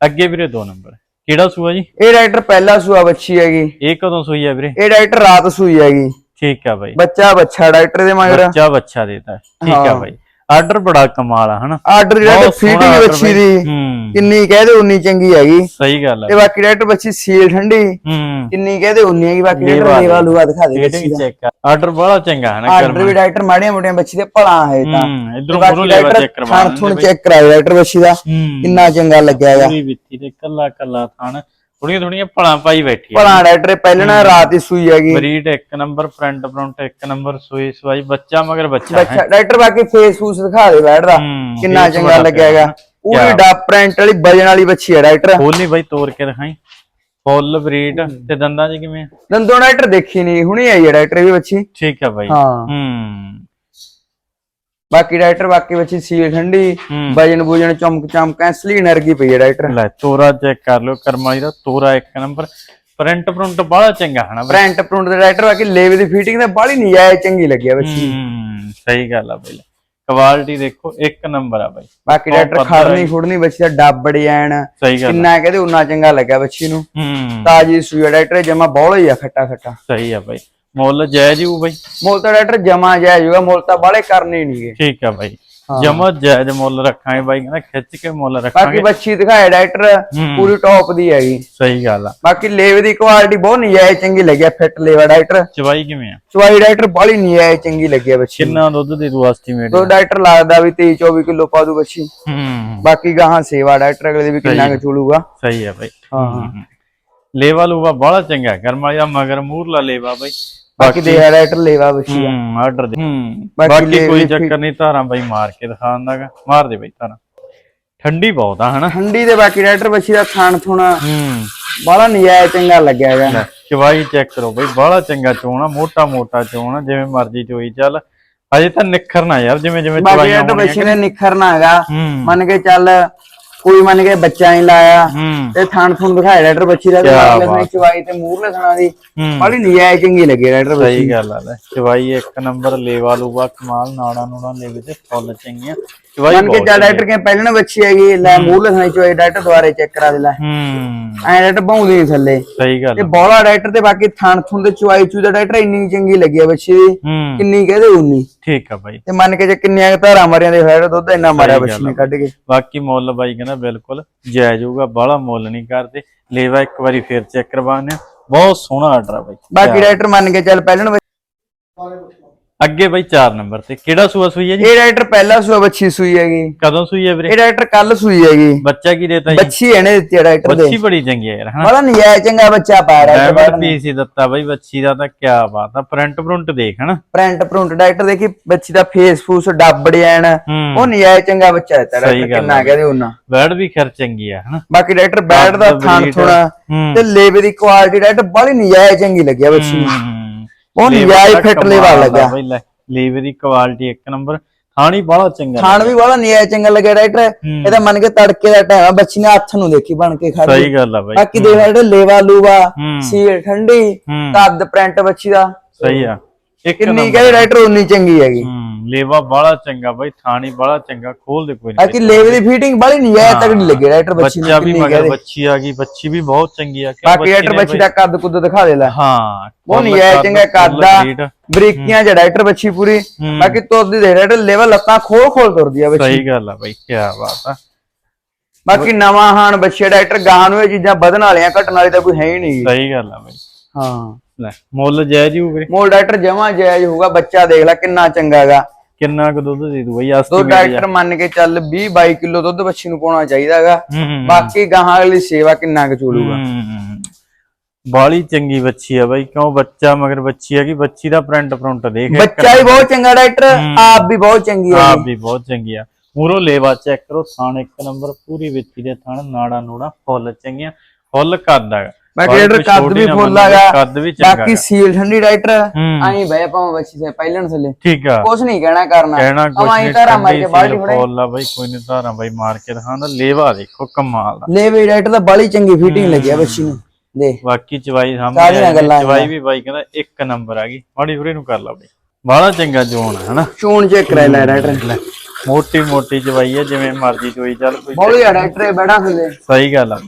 ਅੱਗੇ ਵੀਰੇ ਦੋ ਨੰਬਰ। ਕਿਹੜਾ ਸੂਆ ਜੀ? ਇਹ ਡਾਕਟਰ ਪਹਿਲਾ ਸੂਆ ਬੱਚੀ ਹੈਗੀ। ਇਹ ਕਦੋਂ ਸੂਈ ਆ ਵੀਰੇ? ਇਹ ਡਾਕਟਰ ਰਾਤ ਸੂਈ ਹੈਗੀ। ਠੀਕ ਆ ਬਾਈ। ਬੱਚਾ ਬੱਚਾ ਡਾਕਟਰ ਦੇ ਮਗਰ। ਬੱਚਾ ਬੱਚਾ ਦੇਤਾ। ਠੀਕ ਆ ਹਾਂ। ਬਾਈ। ਆਰਡਰ ਬੜਾ ਕਮਾਲ ਆ ਹਨਾ? ਆਰਡਰ ਜਿਹੜਾ ਸੋਹਣਾ ਫੀਟਿੰਗ ਬੱਚੀ। ਦੀ। ਹੂੰ। ਕਿੰਨੀ ਕਹਦੇ ਉਨੀ ਚੰਗੀ ਹੈਗੀ। ਸਹੀ ਗੱਲ ਤੇ ਆ ਬਾਕੀ ਡਾਕਟਰ ਬੱਚੀ ਸੀਲ ਠੰਡੀ। ਹੂੰ। ਕਿੰਨੀ ਕਹਦੇ ਉਨੀ ਹੈਗੀ ਬਾਕੀ ਡਾਕਟਰ ਲੇਵਾ ਲੂਆ ਦਿਖਾ ਦੇ ਬੱਚੀ ਚੈੱਕ ਆਰਡਰ ਬੜਾ ਚੰਗਾ ਹੈ ਨਾ ਆਰਡਰ ਵੀ ਡਾਕਟਰ ਮਾੜੀਆਂ ਮੋਟੀਆਂ ਬੱਚੀ ਦੇ ਭਲਾ ਹੈ ਤਾਂ। ਹੂੰ ਇਧਰੋਂ ਮੂਰੋਂ ਲੈਵਾ ਚੈੱਕ ਕਰਵਾ ਥਣ ਥੁਣ ਚੈੱਕ ਕਰਾਇਆ ਡਾਕਟਰ ਬੱਚੀ ਦਾ। ਹੂੰ। ਕਿੰਨਾ ਚੰਗਾ ਲੱਗਿਆ ਹੈਗਾ ਪੂਰੀ ਵਿੱਥੀ ਤੇ ਕੱਲਾ ਕੱਲਾ ਥਣ। ਥੋੜੀਆਂ ਥੋੜੀਆਂ ਭਲਾਂ ਪਾਈ ਬੈਠੀ ਭਲਾ ਡਾਕਟਰ ਪਹਿਲਾਂ ਨਾ ਰਾਤ ਹੀ ਸੂਈ ਹੈਗੀ। ਬਰੀਡ ਇੱਕ ਨੰਬਰ ਫਰੰਟ ਫਰੰਟ ਇੱਕ ਨੰਬਰ ਸੂਈ ਸਵਾਈ ਬੱਚਾ ਮਗਰ ਬੱਚਾ ਹੈ। ਬੱਚਾ ਡਾਕਟਰ ਬਾਕੀ ਫੇਸ ਫੂਸ ਦਿਖਾ ਦੇ ਬੈਠਦਾ ਹੂੰ, ਕਿੰਨਾ ਚੰਗਾ ਬੜਾ ਲੱਗਿਆ ਹੈਗਾ। ਪਿਆਰਾ। ਪੂਰੀ ਡਾਪ ਪ੍ਰਿੰਟ ਵਾਲੀ ਵਜਨ ਵਾਲੀ ਬੱਚੀ ਹੈ ਡਾਕਟਰ। ਖੋਲ ਨਹੀਂ ਬਾਈ ਤੋੜ ਕੇ ਦਿਖਾਈ। ਫੁੱਲ ਬਰੀਡ ਤੇ ਦੰਦਾਂ 'ਚ ਕਿਵੇਂ ਆ? ਦੰਦੋਂ ਡਾਕਟਰ ਦੇਖੀ ਨਹੀਂ ਹੁਣੀ ਆਈ ਹੈ ਡਾਕਟਰ ਇਹ ਵੀ ਬੱਚੀ। ਠੀਕ ਆ ਬਾਈ। ਹਾਂ। ਹੂੰ। ਬਾਕੀ ਡਾਇਰੈਕਟਰ ਬਾਕੀ ਵਿੱਚ ਸੀਲ ਠੰਡੀ ਵਜਨ ਬੂਜਨ ਚਮਕ ਚਮਕ ਐਸਲੀ એનર્ਜੀ ਪਈ ਹੈ ਡਾਇਰੈਕਟਰ ਲੈ ਤੋਰਾ ਚੈੱਕ ਕਰ ਲਿਓ ਕਰਮਾਲੀ ਦਾ ਤੋਰਾ ਇੱਕ ਨੰਬਰ ਪ੍ਰਿੰਟ ਪ੍ਰਿੰਟ ਬੜਾ ਚੰਗਾ ਹਨਾ ਪ੍ਰਿੰਟ ਪ੍ਰਿੰਟ ਦੇ ਡਾਇਰੈਕਟਰ ਬਾਕੀ ਲੇਵੇ ਦੀ ਫਿਟਿੰਗ ਤਾਂ ਬੜੀ ਨਹੀਂ ਆਇਆ ਚੰਗੀ ਲੱਗਿਆ ਵਿੱਚ ਸਹੀ ਗੱਲ ਆ ਬਈ। ਕੁਆਲਿਟੀ ਦੇਖੋ ਇੱਕ ਨੰਬਰ ਆ ਬਾਈ। ਬਾਕੀ ਡਾਕਟਰ ਖੜਨੀ ਫੁੜਨੀ ਬੱਚੀ ਦਾ ਡੱਬ ਡਿਜ਼ਾਈਨ ਕਿੰਨਾ ਕਹਦੇ ਉਨਾ ਚੰਗਾ ਲੱਗਿਆ ਬੱਚੀ ਨੂੰ। ਤਾਜੀ ਸੂਈ ਡਾਕਟਰ ਜਮਾ ਬੋਲਾ ਹੀ ਆ ਖੱਟਾ ਖੱਟਾ ਸਹੀ ਆ ਬਾਈ। ਮੁੱਲ ਜਾਇਜ਼ ਹੀ ਬਾਈ। ਮੁੱਲ ਤਾਂ ਡਾਕਟਰ ਜਮਾ ਜਾਇਜ਼ ਹੋਗਾ ਮੁੱਲ ਤਾਂ ਬਾਲੇ ਕਰਨੇ ਨਹੀਂਗੇ। ਠੀਕ ਆ ਬਾਈ। ਜਮਾ ਜਾਇਜ਼ ਮੁੱਲ ਰੱਖਾਂਗੇ ਬਾਈ ਕਹਿੰਦਾ ਖਿੱਚ ਕੇ ਮੁੱਲ ਬਾਕੀ ਰੱਖਾਂਗੇ ਬੱਚੀ ਦਿਖਾਏ ਡਾਕਟਰ। ਪੂਰੀ ਟੌਪ ਦੀ ਹੈਗੀ ਸਹੀ ਗੱਲ ਆ। ਬਾਕੀ ਲੇਵ ਦੀ ਕੁਆਲਿਟੀ ਬਹੁਤ ਨਜਾਇਜ਼ ਚੰਗੀ ਲੱਗਿਆ ਫਿੱਟ ਲੇਵਾ ਡਾਕਟਰ। ਚਵਾਈ ਕਿਵੇਂ ਆ? ਚਵਾਈ ਡਾਕਟਰ ਬਾਲੀ ਨਜਾਇਜ਼ ਚੰਗੀ ਲੱਗੀ ਆ ਬੱਚੀ। ਕਿੰਨਾ ਦੁੱਧ ਦੇ ਦੂ ਐਸਟੀਮੇਟ ਦੋ ਡਾਕਟਰ ਲੱਗਦਾ ਵੀ 23 24 ਕਿਲੋ ਪਾ ਦੂ ਬੱਚੀ। ਹੂੰ। ਬਾਕੀ ਗਾਹਾਂ ਸੇਵਾ ਡਾਕਟਰ ਅਗਲੇ ਦੀ ਵੀ ਕਿੰਨਾ ਕੁ ਚੁਲੂਗਾ। ਸਹੀ ਆ ਬਾਈ। ਹਾਂ। ਲੇਵਾ ਲੂਵਾ ਬੜਾ ਚੰਗਾ ਗਰਮਾ ਜਾਂ ਮਗਰ ਮੂਰਲਾ ਲੇਵਾ ਬਾਈ। ਬਾਕੀ ਦੇ ਡਾਕਟਰ ਲੇਵਾ ਦਾ ਹੂੰ ਆਰਡਰ ਦੇ। ਹੂੰ ਬਾਕੀ ਬਾਕੀ ਕੋਈ ਚੱਕਰ ਨਹੀਂ ਧਾਰਾਂ ਬਾਈ ਮਾਰ ਕੇ ਦਿਖਾਉਂਦਾਗਾ ਮਾਰ ਦੇ ਬਾਈ ਧਾਰਾਂ। ਠੰਡੀ ਬਹੁਤ ਆ ਹਨਾ? ਠੰਡੀ ਦੇ ਬਾਕੀ ਡਾਕਟਰ ਬੱਚੀ ਦਾ ਖਾਣ ਥੁਣਾ ਹੂੰ। ਬਾਲਾ ਨਜਾਇਜ਼ ਚੰਗਾ ਲੱਗਿਆ ਹੈਗਾ। ਚਵਾਈ ਚੈੱਕ ਕਰੋ ਬਈ ਬੜਾ ਚੰਗਾ ਚੋਣ ਮੋਟਾ ਮੋਟਾ ਚੋਣ ਜਿਵੇਂ ਮਰਜ਼ੀ ਚੋਈ ਚੱਲ। ਅਜੇ ਤਾਂ ਨਿਖਰਨਾ ਯਾਰ ਜਿਵੇਂ ਜਿਵੇਂ ਬਾਕੀ ਚਵਾਈਆਂ ਡਾਕਟਰ ਹੋਣੀਆਂ ਬੱਚੀ ਨੇ ਨਿਖਰਨਾ ਹੈਗਾ ਮੰਨ ਕੇ ਚੱਲ ਕੋਈ ਮੰਨ ਕੇ ਬੱਚਾ ਨਹੀਂ ਲਾਇਆ ਤੇ ਥਾਣ ਥੁਣ ਦਿਖਾਇਆ ਡਾਕਟਰ ਬੱਚੀ ਦਾ। ਆਪਣੀ ਚਵਾਈ ਤੇ ਮੂਰ ਲਸਣਾ ਦੀ। ਬਾਲੀ ਨਜਾਇਜ਼ ਚੰਗੀ ਲੱਗੀ ਡਾਕਟਰ ਬੱਚੀ। ਸਹੀ ਗੱਲ ਆ ਲੈ ਚਵਾਈ ਇੱਕ ਨੰਬਰ ਲੇਵਾ ਲੂਵਾ ਕਮਾਲ ਨਾੜਾ ਨੂੜਾ ਲੇਵੇ ਤੇ ਫੁੱਲ ਚੰਗੀਆਂ। ਚਵਾਈ ਮੰਨ ਕੇ ਚੱਲ ਡਾਕਟਰ ਕੇ ਪਹਿਲਾਂ ਨਾ ਬੱਚੀ ਹੈਗੀ ਲੈ ਮੂਰ ਲਸਣਾ ਦੀ ਚਵਾਈ ਡਾਕਟਰ ਦੁਆਰੇ ਚੈੱਕ ਕਰਾ ਦੇ ਲੈ। ਹੂੰ। ਐ ਡਾਕਟਰ ਬਹੁਦੇ ਨਹੀਂ ਥੱਲੇ। ਸਹੀ ਗੱਲ ਤੇ। ਬੋਲਾ ਡਾਕਟਰ ਤੇ ਬਾਕੀ ਥਾਣ ਥੁਣ ਤੇ ਚਵਾਈ ਚੂ ਦਾ ਡਾਕਟਰ ਇੰਨੀ ਚੰਗੀ ਲੱਗੀ ਆ ਬੱਚੀ ਦੀ। ਕਿੰਨੀ ਕਹਦੇ ਉਨੀ ਠੀਕ ਆ ਬਾਈ। ਤੇ ਮੰਨ ਕੇ ਜੇ ਕਿੰਨੀਆਂ ਧਾਰਾਂ ਮਰਿਆਂ ਦੇ ਹੋਇਆ ਦੁੱਧ ਇੰਨਾ ਮਾਰਿਆ ਬੱਚੀ ਨੇ ਕੱਢ ਕੇ। ਬਾਕੀ ਮੁੱਲ ਬਾਈ ਕਹਿੰਦਾ ਬਿਲਕੁਲ ਜਾਇਜ਼ ਹੋਊਗਾ, ਬਾਹਲਾ ਮੁੱਲ ਨਹੀਂ ਕਰਦੇ। ਲੇਵਾ ਇੱਕ ਵਾਰੀ ਫੇਰ ਚੈੱਕ ਕਰਵਾਉਂਦੇ ਆ ਬਹੁਤ ਸੋਹਣਾ ਆਰਡਰ ਆ ਬਾਈ। ਬਾਕੀ ਡਾਕਟਰ ਮੰਨ ਕੇ ਚੱਲ, ਪਹਿਲਾਂ ਅੱਗੇ ਬਾਈ 4 ਨੰਬਰ ਤੇ ਕਿਹੜਾ ਸੂਆ ਸੂਈ ਹੈ ਜੀ? ਇਹ ਡਾਕਟਰ ਪਹਿਲਾ ਸੂਆ ਬੱਚੀ ਸੂਈ ਹੈਗੀ। ਕਦੋਂ ਸੂਈ ਹੈ ਵੀਰੇ? ਇਹ ਡਾਕਟਰ ਕੱਲ ਸੂਈ ਹੈਗੀ। ਬੱਚਾ ਕੀ ਦੇਤਾ ਜੀ? ਬੱਚੀ ਇਹਨੇ ਦਿੱਤੀ ਡਾਕਟਰ ਦੇ। ਬੱਚੀ ਬੜੀ ਚੰਗੀ ਹੈ ਯਾਰ ਹਨਾ? ਬੜਾ ਨਜਾਇਜ਼ ਚੰਗਾ ਬੱਚਾ ਪਾ ਰਿਹਾ ਹੈ ਡਾਇਮੰਡ ਪੀਸ ਹੀ ਦਿੱਤਾ ਬਾਈ ਬੱਚੀ ਦਾ ਤਾਂ ਕਿਆ ਬਾਤ ਆ ਪ੍ਰਿੰਟ ਪ੍ਰਿੰਟ ਦੇਖ ਹਨਾ? ਪ੍ਰਿੰਟ ਪ੍ਰਿੰਟ ਡਾਕਟਰ ਦੇਖੀ ਬੱਚੀ ਦਾ ਫੇਸ ਫੂਸ ਡੱਬ ਡਿਜ਼ਾਈਨ ਹੂੰ। ਉਹ ਨਜਾਇਜ਼ ਚੰਗਾ ਬੱਚਾ ਦਿੱਤਾ ਗੱਲ ਕਿੰਨਾ ਕਹਦੇ ਉਹਨਾਂ। ਬੈਡ ਵੀ ਖੈਰ ਚੰਗੀ ਆ ਹਨਾ? ਬਾਕੀ ਡਾਕਟਰ ਬੈਡ ਦਾ ਬਰੀਡ, ਥੋੜਾ ਹੂੰ। ਤੇ ਲੇਵੇ ਦੀ ਕੁਆਲਿਟੀ ਡਾਕਟਰ ਬੜੀ ਨਜਾਇਜ਼ ਚੰਗੀ ਲੱਗਿਆ ਬੱਚੀ ਨੂੰ। ਹੂੰ। ਉਹ ਨਜਾਇਜ਼ ਫਿੱਟ ਲੇਵਾ ਲੱਗਾ ਬਾਈ ਲੈ ਲੇਵੇ ਦੀ ਕੁਆਲਿਟੀ ਇੱਕ ਨੰਬਰ ਥਾਣੀ ਬੜਾ ਚੰਗਾ ਥਾਣ ਵੀ ਬੜਾ ਨਜਾਇਜ਼ ਚੰਗਾ ਲੱਗਿਆ ਡਾਕਟਰ। ਇਹਦਾ ਮੰਨ ਕੇ ਤੜਕੇ ਦਾ ਟਾਈਮ ਆ ਬੱਚੀ ਨੇ ਹੱਥ ਨੂੰ ਦੇਖੀ ਬਣ ਕੇ ਖੜੀ ਸਹੀ ਗੱਲ ਆ ਬਾਈ। ਬਾਕੀ ਦੇਖ ਡਾਕਟਰ ਲੇਵਾ ਲੂਵਾ। ਸੀਲ ਠੰਡੀ ਕੱਦ ਪ੍ਰਿੰਟ ਬੱਚੀ ਦਾ। ਸਹੀ ਆ। ਇੱਕ ਕਿੰਨੀ ਕਹੇ ਡਾਕਟਰ ਉਨੀ ਚੰਗੀ ਹੈਗੀ। ਲੇਵਾ ਬੜਾ ਚੰਗਾ ਬਾਈ ਥਾਣੀ ਬੜਾ ਚੰਗਾ ਖੋਲ ਦੇ ਕੋਈ ਬਾਕੀ ਲੇਵੇ ਦੀ ਫਿਟਿੰਗ ਬੜੀ ਨਜਾਇਜ਼ ਤਗੜੀ ਲੱਗੀ ਡਾਕਟਰ ਬੱਚੀ ਬੱਚਾ ਵੀ ਮਗਰ ਬੱਚੀ ਆ ਗਈ ਬੱਚੀ ਵੀ ਬਹੁਤ ਚੰਗੀ ਆ ਕਿਉਂ ਬਾਕੀ ਨੇ ਬੱਚੀ ਦਾ ਕੱਦ ਕੁੱਦ ਦਿਖਾ ਦੇ ਲੈ। ਹਾਂ ਉਹ ਨਜਾਇਜ਼ ਕੱਦ, ਚੰਗਾ ਕੱਦ ਬਰੀਡ। ਬਰੀਕੀਆਂ ਚ ਡਾਕਟਰ ਬੱਚੀ ਪੂਰੀ। ਬਾਕੀ ਤੁਰਦੀ ਦੇ ਡਾਕਟਰ ਲੈਵਲ ਲੱਤਾਂ ਖੋਲ ਖੋਲ ਤੁਰਦੀ ਆ ਬੱਚੀ। ਸਹੀ ਗੱਲ ਆ ਬਾਈ ਕੀ ਬਾਤ ਆ। ਬਾਕੀ ਨਵਾਂ ਹਾਨ ਬੱਚੇ ਡਾਕਟਰ ਗਾਂ ਨੂੰ ਇਹ ਚੀਜ਼ਾਂ ਵਧਣ ਵਾਲੀਆਂ ਘਟਣ ਵਾਲੀ ਤਾਂ ਕੋਈ ਹੈ ਹੀ ਨਹੀਂ। ਸਹੀ ਗੱਲ ਆ ਬਾਈ। ਹਾਂ। ਲੈ ਮੁੱਲ ਜਾਇਜ਼ ਹੀ ਹੋਵੇ ਮੋਲ ਡਾਕਟਰ ਜਮਾ ਜਾਇਜ਼ ਹੋਊਗਾ ਬੱਚਾ ਦੇਖ ਲੈ ਕਿੰਨਾ ਚੰਗਾ ਹੈਗਾ। ਕਿੰਨਾ ਕੁ ਦੁੱਧ ਦੇ ਦੂ ਬਾਈ ਦੋ ਐਸਟੀਮੇਟ ਡਾਕਟਰ ਮੰਨ ਕੇ ਚੱਲ 20 22 ਕਿਲੋ ਦੁੱਧ ਬੱਚੀ ਨੂੰ ਪਾਉਣਾ ਚਾਹੀਦਾ ਹੈਗਾ। ਹੂੰ ਹੂੰ ਬਾਕੀ ਗਾਹਾਂ ਅਗਲੀ ਸੇਵਾ ਕਿੰਨਾ ਕੁ ਚੋਲੂਗਾ। ਹੂੰ ਬਾਲੀ ਚੰਗੀ ਬੱਚੀ ਆ ਬਾਈ ਕਿਉਂ ਬੱਚਾ ਮਗਰ ਬੱਚੀ ਹੈਗੀ ਬੱਚੀ ਦਾ ਪ੍ਰਿੰਟ ਪ੍ਰਿੰਟ ਦੇਖ ਬੱਚਾ ਵੀ ਬਹੁਤ ਚੰਗਾ ਡਾਕਟਰ ਆਪ ਵੀ ਬਹੁਤ ਚੰਗੀ ਹੈ ਆਪ ਵੀ ਬਹੁਤ ਚੰਗੀ ਆ। ਮੂਰੋ ਲੇਵਾ ਚੈੱਕ ਕਰੋ ਥਾਣ ਇੱਕ ਨੰਬਰ ਪੂਰੀ ਵਿੱਚੀ ਦੇ ਥਾਣ ਨਾੜਾ ਨੂੜਾ ਫੁੱਲ ਚੰਗੀਆਂ ਫੁੱਲ ਕੱਦ ਬਾਕੀ ਡਾਕਟਰ ਕੱਦ ਵੀ ਫੁੱਲ ਹੈਗਾ ਕੱਦ ਵੀ ਚੰਗਾ ਬਾਕੀ ਸੀਲ ਠੰਡੀ ਡਾਕਟਰ ਹੂੰ। ਆਈ ਬਹਿ ਪਾਵਾਂ ਬੱਚੀ ਸੇ ਪਹਿਲਣ ਥੱਲੇ। ਠੀਕ ਆ। ਕੁਛ ਨਹੀਂ ਕਹਿਣਾ ਕਰਨਾ। ਕਹਿਣਾ ਕੁਛ ਆਵਾਂ ਨਹੀਂ ਧਾਰਾ ਮਾਰ ਕੇ ਬਾਲਟੀ ਫੜੇ ਫੁੱਲ ਆ ਬਾਈ ਕੋਈ ਨਹੀਂ ਧਾਰਾਂ ਬਾਈ ਮਾਰ ਕੇ ਦਿਖਾਉਂਦਾ ਲੇਵਾ ਦੇਖੋ ਕਮਾਲ ਦਾ ਲੈ ਵੀ ਡਾਕਟਰ ਦਾ ਬੜੀ ਚੰਗੀ ਫਿਟਿੰਗ ਲੱਗਿਆ ਬੱਚੀ ਨੂੰ। ਦੇ ਬਾਕੀ ਚਵਾਈ ਸਾਹਮਣੇ ਚਵਾਈ ਵੀ ਬਾਈ ਕਹਿੰਦਾ ਇੱਕ ਨੰਬਰ ਆ ਗਈ। ਮਾੜੀ ਫੁਰੇ ਨੂੰ ਕਰ ਲਾ ਬਾਈ। ਬਾਹਲਾ ਚੰਗਾ ਜੋਨ ਹੈ ਹਨਾ? ਚੋਣ ਚੈੱਕ ਕਰਾ ਲੈ ਡਾਕਟਰ ਮੋਟੀ ਮੋਟੀ ਚਵਾਈ ਹੈ ਜਿਵੇਂ ਮਰਜ਼ੀ ਚੋਈ ਚੱਲ। ਕੋਈ ਬੋਲੀ ਡਾਕਟਰ ਬੈਠਾ ਥੱਲੇ ਸਹੀ ਗੱਲ ਆ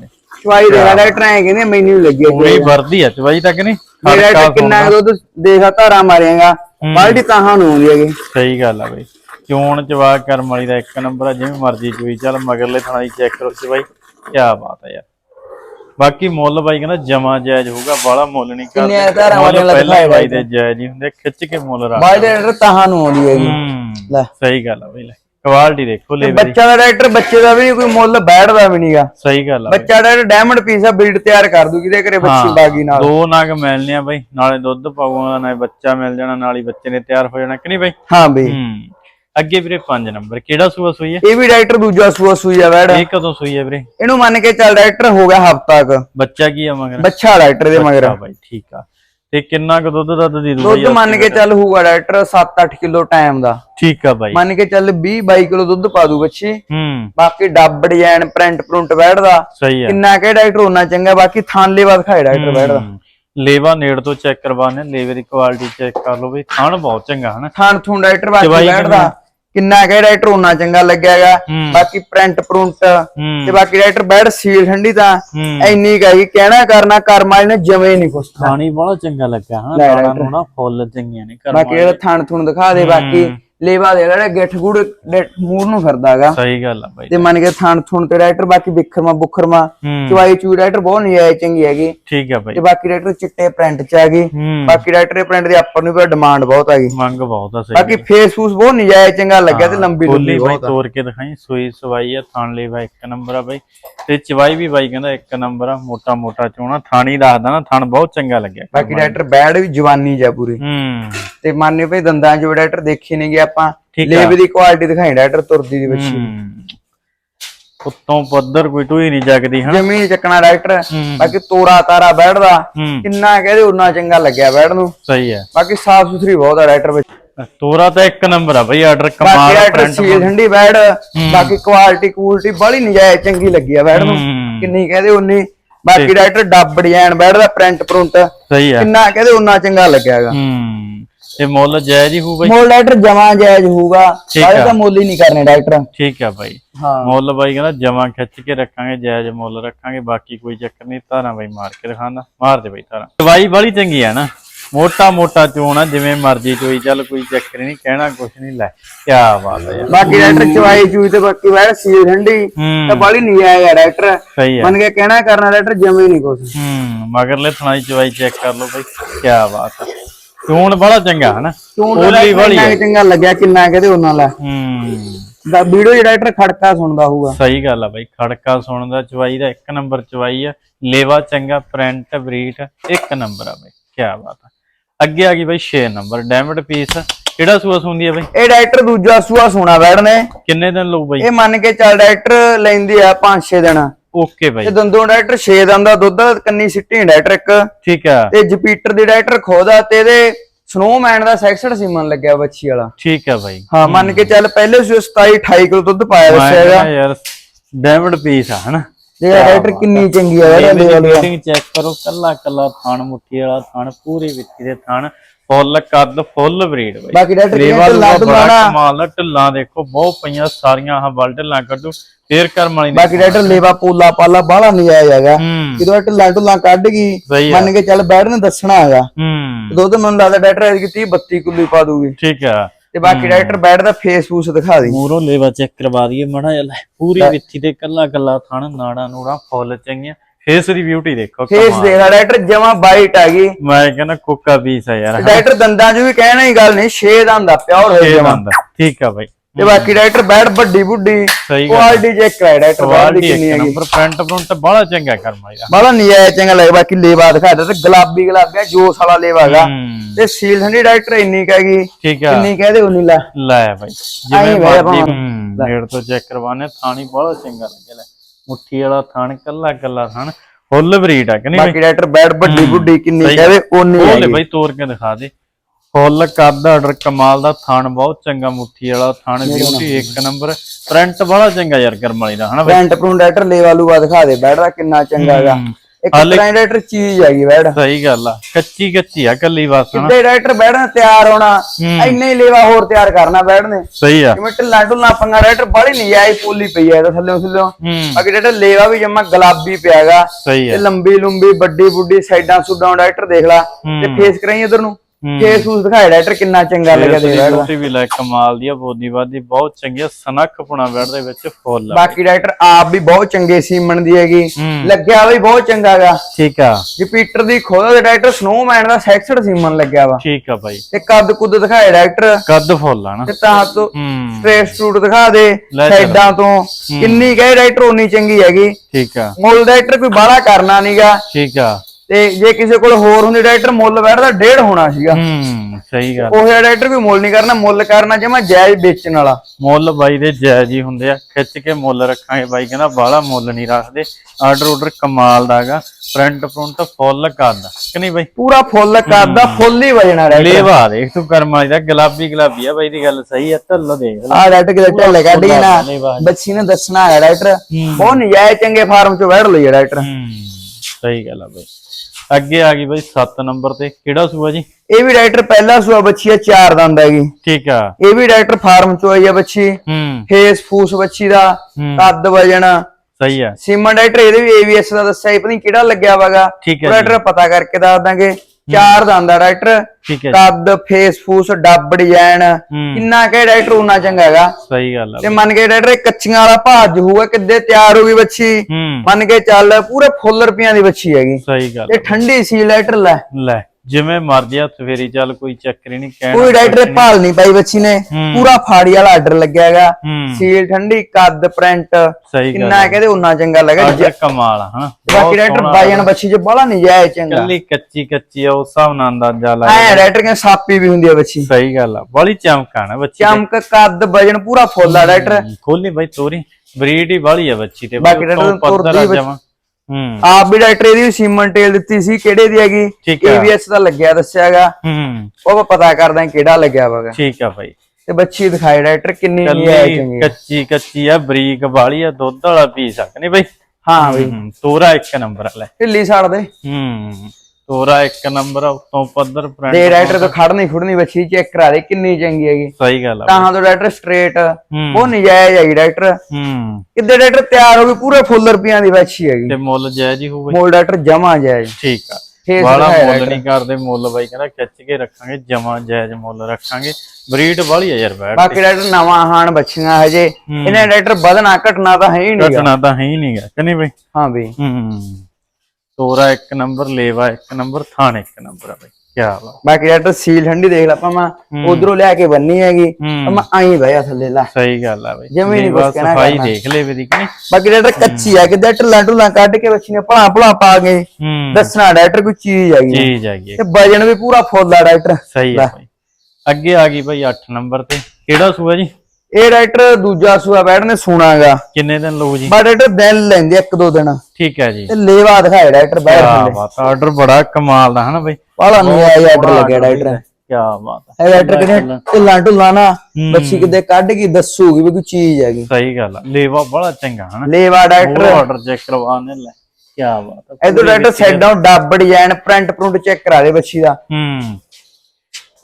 ਚਵਾਈ ਦੇ ਡਾਕਟਰ ਐ ਕਹਿੰਦੇ ਮੈਨੂੰ ਨੀ ਲੱਗੀ ਪੂਰੀ ਵਰਦੀ ਆ ਚਵਾਈ ਤੱਕ ਨਹੀਂ ਮੇਰੇ ਡਾਕਟਰ ਕਿੰਨਾ ਦੁੱਧ ਦੇਖਾ ਧਾਰਾ ਮਾਰੇਗਾ। ਬਾਲਟੀ ਤਾਹਾਂ ਨੂੰ ਆਉਂਦੀ ਹੈਗੀ। ਸਹੀ ਗੱਲ ਆ ਬਈ। ਚੋਣ ਚਵਾ ਕਰਮ ਵਾਲੀ ਦਾ ਇੱਕ ਨੰਬਰ ਆ ਜਿਵੇਂ ਮਰਜ਼ੀ ਚੋਈ ਚੱਲ ਮਗਰਲੇ ਥਾਣਾ ਚੈੱਕ ਕਰੋ ਬਾਈ। ਕੀ ਬਾਤ ਹੈ ਯਾਰ। ਬਾਕੀ ਮੁੱਲ ਬਾਈ ਕਹਿੰਦਾ ਜਮਾ ਜਾਇਜ਼ ਹੋਊਗਾ ਬਾਹਲਾ ਮੁੱਲ ਨਹੀਂ ਕਿੰਨੇ ਕਰਦੇ ਧਾਰਾਂ ਮੁੱਲ ਵਾਲੀਆਂ ਪਹਿਲਾਂ ਬਾਈ ਦੇ ਜਾਇਜ਼ ਹੀ ਹੁੰਦੇ ਖਿੱਚ ਕੇ ਮੁੱਲ ਰੱਖ ਬਾਲਟੀ ਡਾਕਟਰ ਤਾਹਾਂ ਨੂੰ ਆਉਂਦੀ ਹੈਗੀ। ਲੈ। ਸਹੀ ਗੱਲ ਆ ਬਈ ਲੈ। ਕੁਆਲਿਟੀ ਦੇਖੋ ਲੈ ਬੱਚਾ ਦਾ ਡਾਕਟਰ ਬੱਚੇ ਦਾ ਵੀ ਕੋਈ ਮੁੱਲ ਬੈਠਦਾ ਵੀ ਨਹੀਂਗਾ ਸਹੀ ਗੱਲ ਆ ਬਈ। ਬੱਚਾ ਡਾਕਟਰ ਡਾਇਮੰਡ ਪੀਸ ਆ ਬਰੀਡ ਤਿਆਰ ਕਰ ਦੂ ਕਿਤੇ ਘਰੇ ਬੱਚੀ ਬਾਗੀ ਨਾਲ। ਦੋ ਨਗ ਮਿਲਨੇ ਆ ਬਈ ਨਾਲੇ ਦੁੱਧ ਪਾਊਗਾ ਨਾਲੇ ਬੱਚਾ ਮਿਲ ਜਾਣਾ ਨਾਲ ਹੀ ਬੱਚੇ ਨੇ ਤਿਆਰ ਹੋ ਜਾਣਾ ਕਿ ਨਹੀਂ ਬਈ? ਹਾਂ ਬਈ। ਹੂੰ ਅੱਗੇ ਵੀਰੇ 5 ਨੰਬਰ ਕਿਹੜਾ ਸੂਆ ਸੂਈ ਹੈ ਇਹ ਵੀ ਡਾਕਟਰ ਦੂਜਾ ਸੂਆ ਸੂਈ ਆ ਇਹ ਕਦੋਂ ਸੂਈ ਹੈ ਵੀਰੇ? ਇਹਨੂੰ ਮੰਨ ਕੇ ਚੱਲ ਡਾਕਟਰ ਹੋ ਗਿਆ ਹਫਤਾ ਕ। ਬੱਚਾ ਕੀ ਆ ਮਗਰ? ਬੱਚਾ ਡਾਕਟਰ ਦੇ ਮਗਰ। ਅੱਛਾ ਬਾਈ ਠੀਕ ਆ। ਤੇ ਕਿੰਨਾ ਕੁ ਦੁੱਧ ਦੱਧ ਦੀ ਦੂ ਦੁੱਧ ਮੰਨ ਕੇ ਚੱਲ ਹੋਊਗਾ ਡਾਕਟਰ 7-8 ਕਿਲੋ ਟਾਈਮ ਦਾ। ਠੀਕ ਆ ਬਾਈ। ਮੰਨ ਕੇ ਚੱਲ 20-22 ਕਿਲੋ ਦੁੱਧ ਪਾ ਦੂ ਬੱਚੀ। ਹੂੰ। ਬਾਕੀ ਡੱਬ ਡਿਜ਼ਾਈਨ ਪ੍ਰਿੰਟ ਪ੍ਰਿੰਟ ਬੈਠਦਾ। ਸਹੀ ਆ। ਕਿੰਨਾ ਕਿ ਡਾਕਟਰ ਉਹਨਾਂ ਚੰਗਾ। ਬਾਕੀ ਥਾਨਲੇ ਬਾਦ ਖਾਏ ਡਾਕਟਰ ਬੈਠਦਾ। ਲੇਵਾ ਨੇੜ ਤੋਂ ਚੈੱਕ ਕਰਵਾਣੇ ਲੇਵੇ ਦੀ ਕੁਆਲਿਟੀ ਚੈੱਕ ਕਰ ਲਓ ਬਈ ਥਣ ਬਹੁਤ ਚੰਗਾ ਹਨਾ? ਥਾਨ ਥੂਨ ਡਾਕਟਰ ਬਾਕੀ ਬੈਠਦਾ। ਕਿੰਨਾ ਕਿ ਡਾਕਟਰ ਉਹਨਾਂ ਚੰਗਾ ਲੱਗਿਆਗਾ। ਹੂੰ। ਬਾਕੀ ਪ੍ਰਿੰਟ ਪ੍ਰਿੰਟ ਹੂੰ। ਤੇ ਬਾਕੀ ਡਾਕਟਰ ਬੈਠ ਸੀਲ ਠੰਡੀ ਤਾਂ ਹੂੰ। ਇੰਨੀ ਕਹੀ ਕਹਿਣਾ ਕਰਨਾ ਕਰਮ ਨੇ ਜਮੇ ਨਹੀਂ ਕੁਛ ਖਾਣੀ ਬੜਾ ਚੰਗਾ ਲੱਗਾ ਹਨਾ ਲੈ ਦਾਣਾ ਨੂੰ ਨਾ ਫੁੱਲ ਚੰਗੀਆਂ ਨੇ ਕਰਮ ਬਾਕੀ ਥਣ ਥੁਣ ਦਿਖਾ ਦੇ ਬਾਕੀ। ਲੇਵਾ ਦੇ ਜਿਹੜਾ ਗਿੱਠ ਗੁੜ ਮੂਰ ਨੂੰ ਫਿਰਦਾਗਾ ਸਹੀ ਗੱਲ ਆ ਬਾਈ ਤੇ ਮੰਨ ਕੇ ਥਣ ਥੁਣ ਤੇ ਡਾਕਟਰ ਬਾਕੀ ਬਿਖਰਮਾ ਬੁਖਰਮਾ ਚਵਾਈ ਚੂਈ ਡਾਕਟਰ ਬਹੁਤ ਨਜਾਇਜ਼ ਚੰਗੀ ਹੈਗੀ। ਠੀਕ ਆ ਬਾਈ। ਤੇ ਬਾਕੀ ਡਾਕਟਰ ਚਿੱਟੇ ਪ੍ਰਿੰਟ ਚ ਆ ਗਈ ਹੂੰ। ਬਾਕੀ ਡਾਕਟਰ ਦੇ ਪ੍ਰਿੰਟ ਦੇ ਆਪਾਂ ਨੂੰ ਵੀ ਡਿਮਾਂਡ ਬਹੁਤ ਆ ਗਈ ਮੰਗ ਬਹੁਤ ਆ ਸਹੀ ਬਾਕੀ ਫੇਸ ਫੂਸ ਬਹੁਤ ਨਜਾਇਜ਼ ਚੰਗਾ ਲੱਗਿਆ ਤੇ ਲੰਬੀ ਲੰਬੀ ਬਹੁਤ ਤੋੜ ਕੇ ਦਿਖਾਈ ਸੂਈ ਸਵਾਈ ਆ ਥਾਣ ਬਾਈ ਇੱਕ ਨੰਬਰ ਆ ਬਾਈ। ਤੇ ਚਵਾਈ ਵੀ ਬਾਈ ਕਹਿੰਦਾ ਇੱਕ ਨੰਬਰ ਆ ਮੋਟਾ ਮੋਟਾ ਚੋਣਾ ਥਾਣੀ ਦੱਸਦਾ ਨਾ ਥਣ ਬਹੁਤ ਚੰਗਾ ਲੱਗਿਆ। ਬਾਕੀ ਡਾਕਟਰ ਬੈਡ ਵੀ ਜਵਾਨੀ ਜਾ ਪੂਰੀ। ਹੂੰ। ਤੇ ਮੰਨੇ ਭਈ ਦੰਦਾਂ ਜੋ ਡਾਕਟਰ ਦੇਖੀ ਨਹੀਂ ਗਿਆ ਆਪਾਂ। ਲੇਵ ਦੀ ਕੁਆਲਿਟੀ ਦਿਖਾਈ ਡਾਕਟਰ ਤੁਰਦੀ ਦੀ ਬੱਚੀ। ਉੱਤੋਂ ਪੱਧਰ ਕੋਈ ਟੂਈ ਨਹੀਂ ਜਗਦੀ ਹਨਾ? ਜ਼ਮੀਨ ਚੱਕਣਾ ਡਾਕਟਰ। ਬਾਕੀ ਤੋਰਾ ਤਾਰਾ ਬੈਠਦਾ ਕਿੰਨਾ ਕਹਦੇ ਉਹਨਾਂ ਚੰਗਾ ਲੱਗਿਆ ਬੈਠ ਨੂੰ। ਸਹੀ ਹੈ ਬਾਕੀ ਸਾਫ਼ ਸੁਥਰੀ ਬਹੁਤ ਆ ਡਾਕਟਰ ਵਿੱਚ। ਤੋਰਾ ਤਾਂ ਇੱਕ ਨੰਬਰ ਆ ਬਈ ਆਰਡਰ ਬਾਕੀ ਕਮਾਲ ਡਾਕਟਰ ਪ੍ਰਿੰਟ ਸੀਲ ਠੰਡੀ ਬੈਠ ਬਾਕੀ ਕੁਆਲਿਟੀ ਕੁਆਲਿਟੀ ਬੜੀ ਨਜਾਇਜ਼ ਚੰਗੀ ਲੱਗੀ ਆ ਬੈਠ ਨੂੰ। ਕਿੰਨੀ ਕਹਦੇ ਉਨੀ। ਬਾਕੀ ਡਾਕਟਰ ਡੱਬ ਡਿਜ਼ਾਈਨ ਬੈਠਦਾ ਪ੍ਰਿੰਟ ਪ੍ਰਿੰਟ ਸਹੀ ਹੈ ਕਿੰਨਾ ਕਹਦੇ ਉਹਨਾਂ ਚੰਗਾ ਲੱਗਿਆਗਾ ਹੂੰ। ਤੇ ਮੁੱਲ ਜਾਇਜ਼ ਹੀ ਹੋਊ ਬਈ? ਮੁੱਲ ਡਾਕਟਰ ਜਮਾ ਜਾਇਜ਼ ਹੋਊਗਾ। ਠੀਕ ਸਾਰੇ ਆ। ਤਾਂ ਮੁੱਲ ਹੀ ਨਹੀਂ ਕਰਨੇ ਡਾਕਟਰ। ਠੀਕ ਆ ਬਾਈ। ਹਾਂ। ਮੁੱਲ ਬਾਈ ਕਹਿੰਦਾ ਜਮਾ ਖਿੱਚ ਕੇ ਰੱਖਾਂਗੇ ਜਾਇਜ਼ ਮੁੱਲ ਰੱਖਾਂਗੇ ਬਾਕੀ ਕੋਈ ਚੱਕਰ ਨਹੀਂ ਧਾਰਾਂ ਬਾਈ ਮਾਰ ਕੇ ਦਿਖਾਉਂਦਾ ਮਾਰ ਦੇ ਬਾਈ ਧਾਰਾਂ। ਦਵਾਈ ਬੜੀ ਚੰਗੀ ਆ ਨਾ। ਮੋਟਾ ਮੋਟਾ ਚੋਣ ਆ ਜਿਵੇਂ ਮਰਜ਼ੀ ਚੋਈ ਚੱਲ ਕੋਈ ਚੱਕਰ ਨਹੀਂ ਕਹਿਣਾ ਕੁਛ ਨਹੀਂ ਲੈ ਕੀ ਬਾਤ ਹੈ ਯਾਰ। ਬਾਕੀ ਡਾਕਟਰ ਚਵਾਈ ਚੂਈ ਤੇ ਬਾਕੀ ਬੈਠ ਸੀਲ ਠੰਡੀ ਹੂੰ। ਤਾਂ ਬੜੀ ਨਜਾਇਜ਼ ਆ ਡਾਕਟਰ। ਸਹੀ ਮੰਨ ਕੇ ਕਹਿਣਾ ਕਰਨਾ ਡਾਕਟਰ ਜਮੇ ਨਹੀਂ ਕੁਛ। ਹੂੰ ਮਗਰਲੇ ਥਣਾਈ ਚਵਾਈ ਚੈੱਕ ਕਰ ਲਓ ਬਾਈ ਕੀ ਬਾਤ ਹੈ ਚੋਣ ਬੜਾ ਚੰਗਾ ਹਨਾ? ਓਲੀ ਵਾਲੀ ਕਿੰਨਾ ਚੰਗਾ ਲੱਗਿਆ ਕਿੰਨਾ ਕਹਦੇ ਉਹਨਾਂ ਲੈ ਹੂੰ। ਦਾ ਵੀਡੀਓ ਜਿਹੜਾ ਡਾਕਟਰ ਖੜਕਾ ਸੁਣਦਾ ਹੋਊਗਾ। ਸਹੀ ਗੱਲ ਆ ਬਾਈ ਖੜਕਾ ਸੁਣਦਾ ਚਵਾਈ ਦਾ ਇੱਕ ਨੰਬਰ ਚਵਾਈ ਆ। ਲੇਵਾ ਚੰਗਾ ਪ੍ਰਿੰਟ ਬਰੀਟ ਇੱਕ ਨੰਬਰ ਆ ਬਾਈ ਕੀ ਬਾਤ ਆ। ਅੱਗੇ ਆ ਗਈ ਬਾਈ 6 ਨੰਬਰ ਡਾਇਮੰਡ ਪੀਸ ਕਿਹੜਾ ਸੂਆ ਸੁੰਦੀ ਆ ਬਾਈ? ਇਹ ਡਾਕਟਰ ਦੂਜਾ ਸੂਆ ਸੋਣਾ ਬੈਠਨੇ ਕਿੰਨੇ ਦਿਨ ਲਊ ਬਾਈ? ਇਹ ਮੰਨ ਕੇ ਚੱਲ ਡਾਕਟਰ ਲੈਂਦੀ ਆ 5-6 ਦਿਨ। ਓਕੇ ਬਾਈ। ਤੇ ਦੰਦੋਂ ਡਾਕਟਰ 6 ਦਿਨ ਦਾ ਦੁੱਧ ਕੰਨੀ ਸਿੱਟੀ ਡਾਕਟਰ ਇੱਕ। ਠੀਕ ਆ। ਤੇ ਜਪੀਟਰ ਦੀ ਡਾਕਟਰ ਖੋਦਾ ਤੇ ਇਹਦੇ ਸਨੋਮੈਨ ਦਾ ਸੈਕਸਡ ਸੀਮਨ ਲੱਗਿਆ ਬੱਚੀ ਵਾਲਾ। ਠੀਕ ਆ ਬਾਈ। ਹਾਂ ਮੰਨ ਕੇ ਚੱਲ ਪਹਿਲੇ ਸੂਏ 27 28 ਕਿਲੋ ਦੁੱਧ ਪਾਇਆ ਦੱਸਿਆ ਹੈਗਾ। ਯਾਰ ਡਾਇਮੰਡ ਪੀਸ ਆ ਹਨਾ? ਤੇ ਡਾਕਟਰ ਕਿੰਨੀ ਚੰਗੀ ਆ ਇਹਦਾ ਲੈਵਲ ਮੀਟਿੰਗ ਚੈੱਕ ਕਰੋ ਕੱਲਾ ਕੱਲਾ ਥਣ ਮੁੱਠੀ ਵਾਲਾ ਥਣ ਪੂਰੇ ਵਿੱਚੀ ਦੇ ਥਣ। ਫੁੱਲ ਕੱਦ ਫੁੱਲ ਬਰੀਡ ਬਾਈ। ਬਾਕੀ ਡਾਕਟਰ ਰੇਵਾ ਮਾਣਾ ਕਮਾਲ ਢਿੱਲਾਂ ਦੇਖੋ ਬਹੁਤ ਪਈਆਂ ਸਾਰੀਆਂ ਆਹ ਬਲ ਢਿੱਲਾਂ ਕੱਢੋ ਫੇਰ ਕਰਮ ਵਾਲੀ ਬਾਕੀ ਡਾਕਟਰ ਲੇਵਾ ਪੋਲਾ ਪਾਲਾ ਬਾਹਲਾ ਨਜਾਇਜ਼ ਹੈਗਾ। ਹੂੰ। ਜਦੋਂ ਢਿੱਲਾਂ ਢੁੱਲਾਂ ਕੱਢ ਗਈ ਮੰਨ ਕੇ ਚੱਲ ਬੈਠ ਨੇ ਦੱਸਣਾ ਹੈਗਾ। ਹੂੰ। ਦੁੱਧ ਮੈਨੂੰ ਲੱਗਦਾ ਡਾਕਟਰ ਐਤਕੀ 30 32 ਕਿਲੋ ਪਾ ਦੂਗੀ। ਠੀਕ ਆ। ਤੇ ਬਾਕੀ ਡਾਕਟਰ ਬੈਠ ਦਾ ਫੇਸ ਫੂਸ ਦਿਖਾ ਦੇ। ਮੂਰੋਂ ਲੇਵਾ ਚੈੱਕ ਕਰਵਾ ਦਈਏ ਮੜਾ ਲੈ। ਪੂਰੀ ਵਿੱਥੀ ਤੇ ਕੱਲਾ ਕੱਲਾ ਥਣ ਨਾੜਾ ਨੂੜਾ ਫੁੱਲ ਚੰਗੀਆਂ। ਫੇਸ ਦੀ ਬਿਊਟੀ ਦੇਖੋ ਫੇਸ। ਦੇਖਦਾ ਡਾਕਟਰ ਜਮਾ ਬਾਈਟ ਆ ਗਈ। ਮੈਂ ਕਹਿੰਦਾ ਕੁੱਕਾ ਪੀਸ ਆ ਯਾਰ। ਡਾਕਟਰ ਦੰਦਾਂ 'ਚ ਵੀ ਕਹਿਣਾ ਹੀ ਗੱਲ ਨਹੀਂ ਛੇ ਦਾ ਹੁੰਦਾ ਪਿਓਰ ਹੋ ਇਹ ਜਮਾ। ਠੀਕ ਆ ਬਾਈ। ਤੇ ਬਾਕੀ ਡਾਕਟਰ ਬੈਠ ਵੱਡੀ ਬੁੱਢੀ ਕੁਆਲਿਟੀ ਚੈੱਕ ਕਰਾਇਆ ਡਾਕਟਰ ਬਾਹਰ ਦੀ ਕਿੰਨੀ ਹੈਗੀ। ਨੰਬਰ ਪ੍ਰਿੰਟ ਪ੍ਰਿੰਟ ਬੜਾ ਚੰਗਾ ਕਰਮਾ ਇਹਦਾ ਬਾਲਾ ਨਜਾਇਜ਼ ਚੰਗਾ ਲੱਗ ਬਾਕੀ ਲੇਵਾ ਦਿਖਾ ਦਿੱਤਾ ਤੇ ਗੁਲਾਬੀ ਗੁਲਾਬੀਆ ਜੋਸ ਵਾਲਾ ਲੇਵਾ ਹੈਗਾ। ਤੇ ਸੀਲ ਠੰਡੀ ਡਾਕਟਰ ਇੰਨੀ ਕਹੇਗੀ ਠੀਕ ਆ। ਕਿੰਨੀ ਕਹਦੇ ਉਨੀ ਲੈ। ਲੈ ਬਾਈ। ਜਿਵੇਂ। ਹੂੰ ਨੇੜ ਤੋਂ ਚੈੱਕ ਕਰਵਾਣੇ ਥਾਣੀ ਬੜਾ ਚੰਗਾ ਲੱਗਿਆ ਮੁੱਠੀ ਵਾਲਾ ਥਾਣ ਕੱਲਾ ਕੱਲਾ ਥਾਣ ਫੁੱਲ ਬਰੀਡ ਆ ਕਿ ਨਹੀਂ ਬਾਕੀ ਡਾਕਟਰ ਬੈਠ ਵੱਡੀ ਬੁੱਢੀ ਕਿੰਨੀ ਸਹੀ। ਕਹਦੇ ਉਨੀ ਉਹ ਲੈ ਹੈਗੀ। ਬਾਈ ਤੋੜ ਕੇ ਦਿਖਾ ਦੇ। ਫੁੱਲ ਕੱਦ ਆਰਡਰ ਕਮਾਲ ਦਾ ਥਾਣ ਬਹੁਤ ਚੰਗਾ ਮੁੱਠੀ ਵਾਲਾ ਥਾਣ ਬਿਊਟੀ ਇੱਕ ਨੰਬਰ ਪ੍ਰਿੰਟ ਬੜਾ ਚੰਗਾ ਯਾਰ ਕਰਮ ਵਾਲੀ ਦਾ ਹਨਾ ਬਾਈ? ਪ੍ਰੂਨ ਡਾਕਟਰ ਲੇਵਾ ਲੂਵਾ ਦਿਖਾ ਦੇ ਬੈਠ ਦਾ ਕਿੰਨਾ ਚੰਗਾ ਹੈਗਾ। ਇੱਕ ਹਾਲੇ- ਤਰ੍ਹਾਂ ਦੀ ਡਾਕਟਰ ਚੀਜ਼ ਹੈਗੀ ਬੈੜ ਸਹੀ ਗੱਲ ਆ ਕੱਚੀ ਕੱਚੀ ਆ ਕੱਲੀ ਬਸ ਹਨਾ? ਕਿੱਦੇ ਡਾਕਟਰ ਬੈੜਨ ਤਿਆਰ ਹੋਣਾ ਹੂੰ। ਇੰਨੇ ਹੀ ਲੇਵਾ ਹੋਰ ਤਿਆਰ ਕਰਨਾ ਬੈੜ ਨੇ ਸਹੀ ਆ। ਜਿਵੇਂ ਢਿੱਲਾ ਢੁੱਲਾ ਪੰਗਾ ਡਾਕਟਰ ਬੜੀ ਨਹੀਂ ਆਈ ਪੂਲੀ ਪਈ ਇਹਦਾ ਥੱਲੇ ਥੱਲੇ। ਹੂੰ। ਬਾਕੀ ਡਾਕਟਰ ਲੇਵਾ ਵੀ ਜਮਾ ਗੁਲਾਬੀ ਪਿਆਗਾ ਸਹੀ ਤੇ ਆ ਲੰਬੀ ਲੰਬੀ ਵੱਡੀ ਬੁੱਢੀ ਸਾਈਡਾਂ ਸੁਡਾਂ ਡਾਕਟਰ ਦੇਖ ਲਾ ਹੂੰ। ਤੇ ਫੇਸ ਕਰਾਈ ਇਧਰ ਨੂੰ। ਫੇਸ ਉਸ ਦਿਖਾਇਆ ਡਾਕਟਰ ਕਿੰਨਾ ਚੰਗਾ ਲੱਗਿਆ ਦੀ ਦੇਖ ਬੂਟੀ ਵੀ ਲੈ ਕਮਾਲ ਦੀ ਆ ਬੋਦੀ ਬਾਦੀ ਬਹੁਤ ਚੰਗੀ ਆ ਸਨੱਖ ਪੁਣਾ ਬੈਠ ਦੇ ਵਿੱਚ ਫੁੱਲ ਬਾਕੀ ਡਾਕਟਰ ਆਪ ਵੀ ਬਹੁਤ ਚੰਗੇ ਸੀਮਣ ਦੀ ਹੈਗੀ। ਲੱਗਿਆ ਵੀ ਬਹੁਤ ਚੰਗਾਗਾ ਠੀਕ ਆ। ਜਪੀਟਰ ਦੀ ਖੋਦਾ ਦੇ ਡਾਕਟਰ ਸਨੋਮੈਨ ਦਾ ਸੈਕਸਡ ਸੀਮਣ ਲੱਗਿਆ ਵਾ। ਠੀਕ ਆ ਬਾਈ। ਤੇ ਕੱਦ ਕੁੱਦ ਦਿਖਾਇਆ ਡਾਕਟਰ। ਕੱਦ ਫੁੱਲ ਆ ਨਾ। ਤੇ ਤਾਂ ਤੋਂ ਸਟ੍ਰੇਟ ਸਟੂਟ ਦਿਖਾ ਦੇ। ਸਾਈਡਾਂ ਤੋਂ। ਕਿੰਨੀ ਕਹੇ ਡਾਕਟਰ ਉਨੀ ਚੰਗੀ ਹੈਗੀ। ਠੀਕ ਆ। ਮੁੱਲ ਡਾਕਟਰ ਕੋਈ ਬਾਹਲਾ ਕਰਨਾ ਨਹੀਂਗਾ ਠੀਕ ਆ। ਤੇ ਜੇ ਕਿਸੇ ਕੋਲ ਹੋਰ ਹੁੰਦੀ ਡਾਕਟਰ ਮੁੱਲ ਬੈਠਦਾ ਡੇਢ ਹੋਣਾ ਸੀਗਾ। ਹੂੰ ਸਹੀ ਗੱਲ। ਉਹ ਡਾਕਟਰ ਕੋਈ ਮੁੱਲ ਨਹੀਂ ਕਰਨਾ ਮੁੱਲ ਕਰਨਾ ਜਮਾ ਜਾਇਜ਼ ਵੇਚਣ ਵਾਲਾ। ਮੁੱਲ ਬਾਈ ਦੇ ਜਾਇਜ਼ ਹੀ ਹੁੰਦੇ ਆ। ਖਿੱਚ ਕੇ ਮੁੱਲ ਰੱਖਾਂਗੇ ਬਾਈ ਕਹਿੰਦਾ ਬਾਹਲਾ ਮੁੱਲ ਨਹੀਂ ਰੱਖਦੇ। ਆਰਡਰ ਆਰਡਰ ਕਮਾਲ ਦਾਗਾ ਪ੍ਰਿੰਟ ਪ੍ਰਿੰਟ ਫੁੱਲ ਕੱਦ ਕਿ ਨਹੀਂ ਬਾਈ? ਪੂਰਾ ਫੁੱਲ ਕਰਦਾ ਫੁੱਲ ਹੀ ਵਜਣਾ ਡਾਕਟਰ ਲੇਵਾ ਦੇਖ ਤੂੰ ਕਰਮਾਂ ਦਾ ਗੁਲਾਬੀ ਗੁਲਾਬੀ ਆ ਬਾਈ ਦੀ ਗੱਲ ਸਹੀ ਆ ਢੱਲ ਦੇਖ ਆ ਡਾਕਟਰ ਕਿਤੇ ਢੱਲੇ ਕੱਢ ਨਾ। ਬੱਚੀ ਨੇ ਦੱਸਣਾ ਹੈ ਡਾਕਟਰ ਉਹ ਨਜਾਇਜ਼ ਚੰਗੇ ਫਾਰਮ ਚੋਂ ਵੜ ਲਈ ਡਾਕਟਰ ਹੂੰ ਸਹੀ ਗੱਲ ਆ ਬਾਈ। ਅੱਗੇ ਆ ਗਈ ਬਾਈ 7 ਨੰਬਰ ਤੇ। ਕਿਹੜਾ ਸੂਆ ਜੀ? ਇਹ ਵੀ ਡਾਕਟਰ ਪਹਿਲਾ ਸੂਆ ਬੱਚੀ ਆ ਚਾਰ ਦੰਦ ਹੈਗੀ ਠੀਕ ਆ। ਇਹ ਵੀ ਡਾਕਟਰ ਫਾਰਮ ਚੋਂ ਆਈ ਆ ਬੱਚੀ। ਹੂੰ। ਫੇਸ ਫੂਸ ਬੱਚੀ ਦਾ। ਕੱਦ ਵਜਣ। ਸਹੀ ਆ। ਸੀਮਨ ਡਾਕਟਰ ਇਹਦੇ ਵੀ ਏਵੀਐਸ ਦਾ ਦੱਸਿਆ ਪਤਾ ਨਹੀਂ ਕਿਹੜਾ ਲੱਗਿਆ ਵਾਗਾ। ਡਾਕਟਰ ਪਤਾ ਕਰਕੇ ਦੱਸ ਦਾਂਗੇ। ਚਾਰ ਦੰਦ ਆ ਡਾਕਟਰ। ਠੀਕ ਹੈ ਕੱਦ ਫੇਸ ਫੂਸ ਡੱਬ ਡਿਜ਼ਾਈਨ ਹੂੰ। ਕਿੰਨਾ ਕਹੇ ਡਾਕਟਰ ਉਨਾ ਚੰਗਾ ਹੈਗਾ। ਸਹੀ ਗੱਲ ਆ ਤੇ ਮੰਨ ਕੇ ਡਾਕਟਰ ਕੱਚੀਆਂ ਵਾਲਾ ਭਾਜ ਹੋਊਗਾ ਕਿੱਦੇ ਤਿਆਰ ਹੋ ਗਈ ਬੱਚੀ ਹੂੰ। ਮੰਨ ਕੇ ਚੱਲ ਪੂਰੇ ਫੁੱਲ ਰੁਪਈਆਂ ਦੀ ਬੱਚੀ ਹੈਗੀ। ਸਹੀ ਗੱਲ ਇਹ ਠੰਡੀ ਸੀ ਲੈਟਰ ਲੈ ਲੈ। ਜਿਵੇਂ ਮਰਜ਼ੀ ਹੱਥ ਫੇਰੀ ਚੱਲ ਕੋਈ ਚੱਕਰ ਹੀ ਨਹੀਂ ਕਹਿਣਾ ਕੋਈ ਡਾਕਟਰ ਭਾਲ ਨਹੀਂ। ਪਾਈ ਬੱਚੀ ਨੇ। ਪੂਰਾ ਫਾੜੀ ਵਾਲਾ ਆਰਡਰ ਲੱਗਿਆ ਹੈਗਾ। ਸੀਲ ਠੰਡੀ ਕੱਦ ਪ੍ਰਿੰਟ ਕਿੰਨਾ ਕਹਿੰਦੇ ਉਨਾ ਚੰਗਾ ਲੱਗਾ। ਆਰਡਰ ਕਮਾਲ ਆ ਹਨਾ। ਬਾਕੀ ਡਾਕਟਰ ਬਾਜਣ ਬੱਚੀ ਚ ਬੜਾ ਨਹੀਂ ਜਾਏ ਚੰਗਾ। ਕੱਲੀ ਕੱਚੀ ਕੱਚੀ ਆ ਉਸ ਹਿਸਾਬ ਨਾਲ ਅੰਦਾਜ਼ਾ ਲਾ ਐ ਡਾਕਟਰ ਕਹਿੰਦੇ ਸਾਪੀ ਵੀ ਹੁੰਦੀ ਆ ਬੱਚੀ। ਸਹੀ ਗੱਲ ਆ ਬੜੀ ਚਮਕਾ ਨਾ ਬੱਚੀ ਚਮਕ ਕੱਦ ਵਜਨ ਪੂਰਾ ਫੁੱਲ ਆ ਡਾਕਟਰ। ਖੋਲੀ ਬਾਈ ਤੋਰੀ। ਬਰੀਡ ਹੀ ਬਾਲੀ ਆ ਬੱਚੀ ਤੇ ਬਾਕੀ ਪੱਧਰ ਤੁਰਦੀ ਆ। ਜਮਾਂ। ਆਪ ਵੀ ਡਾਕਟਰ ਇਹਦੀ ਸੀਮਨ ਟੇਲ ਦਿੱਤੀ ਸੀ ਕਿਹੜੇ ਦੀ ਹੈਗੀ। ਏਵੀਐਸ ਦਾ ਲੱਗਿਆ ਦੱਸਿਆਗਾ। ਹੂੰ। ਉਹ ਆਪਾਂ ਪਤਾ ਕਰਦਾ ਕਿਹੜਾ ਲੱਗਿਆ ਵਾਗਾ ਠੀਕ ਆ ਬਾਈ। ਤੇ ਬੱਚੀ ਦਿਖਾਈ ਡਾਕਟਰ ਕਿੰਨੀ ਹੈ ਚੰਗੀ ਕੱਚੀ ਕੱਚੀ ਆ ਬਰੀਕ ਬਾਲੀ ਆ ਦੁੱਧ ਵਾਲਾ ਪੀ ਸਕਨੇ ਬਾਈ? ਹਾਂ ਬਈ। ਤੋਰਾ ਇੱਕ ਨੰਬਰ ਲੈ ਢਿੱਲੀ ਛੱਡ ਦੇ। ਹੂੰ। ਤੋਰਾ ਇੱਕ ਨੰਬਰ ਆ ਉਤੋਂ ਪੱਧਰ ਪ੍ਰਿੰਟ ਦੇ ਡਾਕਟਰ ਤੋਂ ਖੜਨੀ ਖੁੜਨੀ ਬੱਚੀ ਚੈੱਕ ਕਰਾ ਦੇ ਕਿੰਨੀ ਚੰਗੀ ਹੈਗੀ। ਸਹੀ ਗੱਲ ਆ ਤਾਂ ਤੋਂ ਡਾਕਟਰ ਸਟ੍ਰੇਟ ਉਹ ਨਜਾਇਜ਼ ਹੈਗੀ ਡਾਕਟਰ ਹੂੰ। ਕਿੱਦੇ ਡਾਕਟਰ ਤਿਆਰ ਹੋ ਗਈ ਪੂਰੇ ਫੁੱਲ ਰੁਪਈਆਂ ਦੀ ਬੱਚੀ ਹੈਗੀ। ਤੇ ਮੁੱਲ ਜਾਇਜ਼ ਹੀ ਹੋਵੇ ਮੋਲ ਡਾਕਟਰ ਜਮਾ ਜਾਇਜ਼। ਠੀਕ ਆ। ਦਿਖਾਇਆ ਮੁੱਲ। ਨਹੀਂ ਕਰਦੇ ਮੁੱਲ ਬਾਈ ਕਹਿੰਦਾ ਖਿੱਚ ਕੇ ਰੱਖਾਂਗੇ ਜਮਾ ਜਾਇਜ਼ ਮੁੱਲ ਰੱਖਾਂਗੇ। ਬਰੀਡ ਵਾਲੀ ਆ ਯਾਰ ਬੈਠ ਬਾਕੀ ਡਾਕਟਰ ਨਵਾਂ ਹਾਣ ਬੱਚੀਆਂ ਹਜੇ ਇਹਨਾਂ ਡਾਕਟਰ ਵਧਣਾ ਘਟਣਾ ਤਾਂ ਹੈ ਹੀ ਨਹੀਂ ਘਟਣਾ ਤਾਂ ਹੈ ਹੀ ਨਹੀਂਗਾ ਕਨੀ ਬਈ? ਹਾਂ ਬਈ। ਹੂੰ। ਤੋਰਾ ਇੱਕ ਨੰਬਰ ਲੇਵਾ ਇੱਕ ਨੰਬਰ ਥਾਣ ਇੱਕ ਨੰਬਰ ਆ ਬਈ। ਕੀ ਬਾਤ। ਬਾਕੀ ਡਾਕਟਰ ਸੀਲ ਠੰਡੀ ਦੇਖ ਲਾ ਪਾਵਾਂ ਉਧਰੋਂ ਲਿਆ ਕੇ ਬੰਨੀ ਹੈਗੀ ਮੈਂ ਆਈ ਭਈਆ ਥੱਲੇ ਲਾ। ਸਹੀ ਗੱਲ ਆ ਬਈ। ਜਮੀ ਨੀ ਲੇਵਾ ਕੁਛ ਕਹਿਣਾ ਸਫ਼ਾਈ। ਦੇਖ ਲੈ ਵੀ ਕਨੀ ਬਾਕੀ ਡਾਕਟਰ ਕੱਚੀ ਆ ਕਿ ਡਾਕਟਰ ਲਾਂਟੂਲਾਂ ਕੱਢ ਕੇ ਬੱਚੀ ਨੇ ਭਲਾ ਭਲਾ ਪਾ ਕੇ ਹੂੰ। ਦੱਸਣਾ ਡਾਕਟਰ ਕੋਈ ਚੀਜ਼ ਹੈਗੀ ਚੀਜ਼ ਹੈਗੀ ਤੇ ਵਜਨ ਵੀ ਪੂਰਾ ਫੁੱਲ ਆ ਡਾਕਟਰ। ਸਹੀ ਆ ਬਈ। ਅੱਗੇ ਆ ਗਈ ਬਈ 8 ਨੰਬਰ ਤੇ। ਕਿਹੜਾ ਸੂਆ ਜੀ? ਇਹ ਡਾਕਟਰ ਦੂਜਾ ਸੂਆ ਬੈਠਨੇ ਸੁਣਾਗਾ। ਕਿੰਨੇ ਦਿਨ ਲਊ ਜੀ? ਬਾ ਡਾਕਟਰ ਦਿਨ ਲੈਂਦੇ ਇੱਕ ਦੋ ਦਿਨ। ਠੀਕ ਹੈ ਜੀ। ਤੇ ਲੇਵਾ ਦਿਖਾਏ ਡਾਕਟਰ ਬੈਠ ਕੀ ਥੱਲੇ ਬਾਤ ਆਰਡਰ ਬੜਾ ਕਮਾਲ ਦਾ ਹਨਾ ਬਈ? ਬਾਲਾ ਨਹੀਂ ਆਇਆ ਆਰਡਰ ਲੱਗਿਆ ਡਾਕਟਰ ਕੀ ਬਾਤ ਇਹ ਡਾਕਟਰ ਕਹਿੰਦੇ ਢਿੱਲਾਂ ਢੁੱਲਾਂ ਨਾ ਬੱਚੀ ਕਿਤੇ ਕੱਢ ਕੇ ਦੱਸੂਗੀ ਵੀ ਕੋਈ ਚੀਜ਼ ਹੈਗੀ। ਸਹੀ ਗੱਲ ਲੇਵਾ ਬੜਾ ਚੰਗਾ ਹਨਾ? ਲੇਵਾ ਡਾਕਟਰ ਆਰਡਰ ਚੈੱਕ ਕਰਵਾਣੇ ਲੈ ਕੀ ਬਾਤ ਆ। ਇਧਰ ਡਾਕਟਰ ਸਾਈਡਾਂ ਡੱਬ ਡਿਜ਼ਾਈਨ ਪ੍ਰਿੰਟ ਪ੍ਰਿੰਟ ਚੈੱਕ ਕਰਾ ਦੇ ਬੱਚੀ ਦਾ। ਹੂੰ।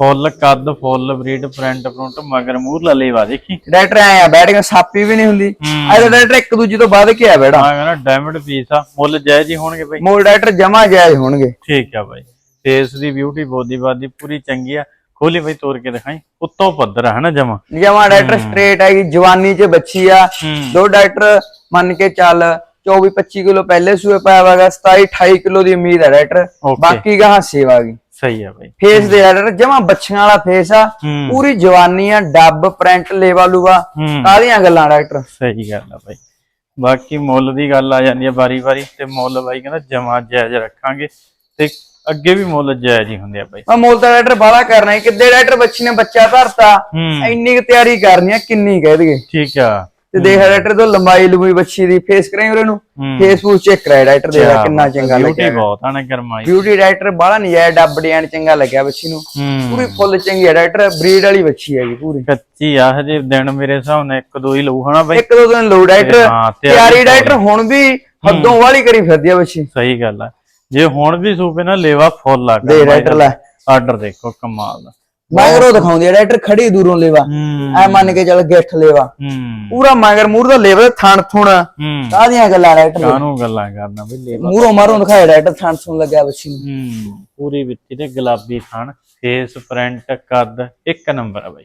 ਫੁੱਲ ਕੱਦ ਫੁੱਲ ਬਰੀਡ ਪ੍ਰਿੰਟ ਪ੍ਰਿੰਟ ਮਗਰ ਮੂਰਲਾ ਲੇਵਾ ਦੇਖੀ? ਡਾਕਟਰ ਆਇਆ ਬੈਠ ਕੇ ਸਾਪੀ ਵੀ ਨਹੀਂ ਹੁੰਦੀ। ਹੂੰ। ਇਹਦਾ ਡਾਕਟਰ ਇੱਕ ਦੂਜੇ ਤੋਂ ਵੱਧ ਕੇ ਆ ਬੈੜਾ ਆ ਕਹਿੰਦਾ ਡਾਇਮੰਡ ਪੀਸ ਆ ਮੁੱਲ ਜਾਇਜ਼ ਹੀ ਹੋਣਗੇ ਬਈ। ਮੋਲ ਡਾਕਟਰ ਜਮਾ ਜਾਇਜ਼ ਹੋਣਗੇ। ਠੀਕ ਆ ਬਾਈ। ਫੇਸ ਦੀ ਬਿਊਟੀ ਬੋਦੀ ਬਾਦੀ ਪੂਰੀ ਚੰਗੀ ਆ। ਖੋਲੀ ਬਈ ਤੋੜ ਕੇ ਦਿਖਾਈ। ਉੱਤੋਂ ਪੱਧਰ ਆ ਹਨਾ ਜਮਾ? ਜਮਾ ਡਾਕਟਰ ਸਟ੍ਰੇਟ ਹੈਗੀ ਜਵਾਨੀ 'ਚ ਬੱਚੀ ਆ। ਹੂੰ। ਦੋ ਡਾਕਟਰ ਮੰਨ ਕੇ ਚੱਲ 24 25 ਕਿਲੋ ਪਹਿਲੇ ਸੂਏ ਪਾਇਆ ਵਾਗਾ 27 28 ਕਿਲੋ ਦੀ ਉਮੀਦ ਹੈ ਡਾਕਟਰ. ਬਾਕੀ ਗਾਹਾਂ ਸੇਵਾ ਗਈ। ਸਹੀ ਆ ਬਾਈ। ਫੇਸ ਦੇ ਡਾਕਟਰ ਜਮਾ ਬੱਚਿਆਂ ਵਾਲਾ ਫੇਸ ਆ। ਪੂਰੀ ਜਵਾਨੀ ਆ ਡੱਬ ਪ੍ਰਿੰਟ ਲੇਵਾ ਲੂਵਾ ਹੂੰ। ਸਾਰੀਆਂ ਗੱਲਾਂ ਡਾਕਟਰ ਸਹੀ ਗੱਲ ਆ ਬਾਈ। ਬਾਕੀ ਮੁੱਲ ਦੀ ਗੱਲ ਆ ਜਾਂਦੀ ਹੈ ਵਾਰੀ ਵਾਰੀ ਤੇ ਮੁੱਲ ਬਾਈ ਕਹਿੰਦਾ ਜਮਾ ਜਾਇਜ਼ ਰੱਖਾਂਗੇ ਤੇ ਅੱਗੇ ਵੀ ਮੁੱਲ ਜਾਇਜ਼ ਹੀ ਹੁੰਦੇ ਆ ਬਾਈ। ਮੈਂ ਮੋਲ ਤਾਂ ਡਾਕਟਰ ਬਾਲਾ ਕਰਨਾ ਹੈ। ਕਿੱਦੇ ਡਾਕਟਰ ਬੱਚੀ ਨੇ ਬੱਚਾ ਧਰਤਾ ਇੰਨੀ ਤਿਆਰੀ ਕਰਨੀ ਆ ਕਿੰਨੀ ਕਹਿ ਦਈਏ। ਠੀਕ ਆ। ਤੇ ਦੇਖ ਡਾਕਟਰ ਤੋਂ ਲੰਬਾਈ ਲੰਬਾਈ ਬੱਚੀ ਦੀ ਫੇਸ ਕਰਾਈ ਉਹਨੂੰ ਹੂੰ। ਫੇਸਬੁੱਕ ਚੈੱਕ ਕਰਾਇਆ ਡਾਕਟਰ ਦੇ ਕਿੰਨਾ ਚੰਗਾ ਬਿਊਟੀ ਲੱਗਿਆ। ਬਹੁਤ ਆ ਨਾ ਗਰਮਾਈ। ਬਿਊਟੀ ਡਾਕਟਰ ਬਾਲਾ ਨਹੀਂ ਆਇਆ ਡੱਬ ਡਿਜ਼ਾਈਨ ਚੰਗਾ ਲੱਗਿਆ ਬੱਚੀ ਨੂੰ। ਹੂੰ। ਪੂਰੀ ਫੁੱਲ ਚੰਗੀ ਹੈ ਡਾਕਟਰ ਬਰੀਡ ਵਾਲੀ ਬੱਚੀ ਹੈਗੀ ਪੂਰੀ। ਕੱਚੀ ਆ ਹਜੇ ਦਿਨ ਮੇਰੇ ਹਿਸਾਬ ਨਾਲ ਇੱਕ ਦੋ ਹੀ ਲਊ ਹਨਾ ਬਾਈ? ਇੱਕ ਦੋ ਦਿਨ ਲੋ ਡਾਕਟਰ ਹਾਂ, ਤਿਆਰੀ ਡਾਕਟਰ ਹੁਣ ਵੀ ਹੱਦੋਂ ਵਾਲੀ ਕਰੀ ਫਿਰਦੀ ਆ ਬੱਚੀ। ਸਹੀ ਗੱਲ ਆ। ਜੇ ਹੁਣ ਵੀ ਸੂਪੇ ਨਾ ਲੇਵਾ ਫੁੱਲ ਆ ਦੇ ਰਾਈਟਰ ਲੈ। ਆਰਡਰ ਦੇਖੋ ਕਮਾਲ ਦਾ। ਮਗਰੋਂ ਦਿਖਾਉਂਦੀ ਆ ਰਾਈਟਰ ਖੜੀ ਦੂਰੋਂ ਲੈਵਾ। ਐ ਮੰਨ ਕੇ ਚੱਲ ਗਿੱਠ ਲੈਵਾ। ਪੂਰਾ ਮਗਰ ਮੂਰ ਦਾ ਲੈਵਾ ਥਣ ਥੁਣ। ਕਾਹਦੀਆਂ ਗੱਲਾਂ ਰਾਈਟਰ ਕਾਹਨੂੰ ਗੱਲਾਂ ਕਰਨਾ ਵੀ ਲੇਵਾ ਮੂਰੋਂ ਮਾਰੋਂ ਦਿਖਾਏ ਰਾਈਟਰ ਥਣ ਥੁਣ ਲੱਗਿਆ ਬੱਚੀ ਨੂੰ। ਪੂਰੀ ਵਿੱਤੀ ਤੇ ਗੁਲਾਬੀ ਥਣ ਫੇਸ ਪ੍ਰਿੰਟ ਕੱਦ ਇੱਕ ਨੰਬਰ ਆ ਬਾਈ।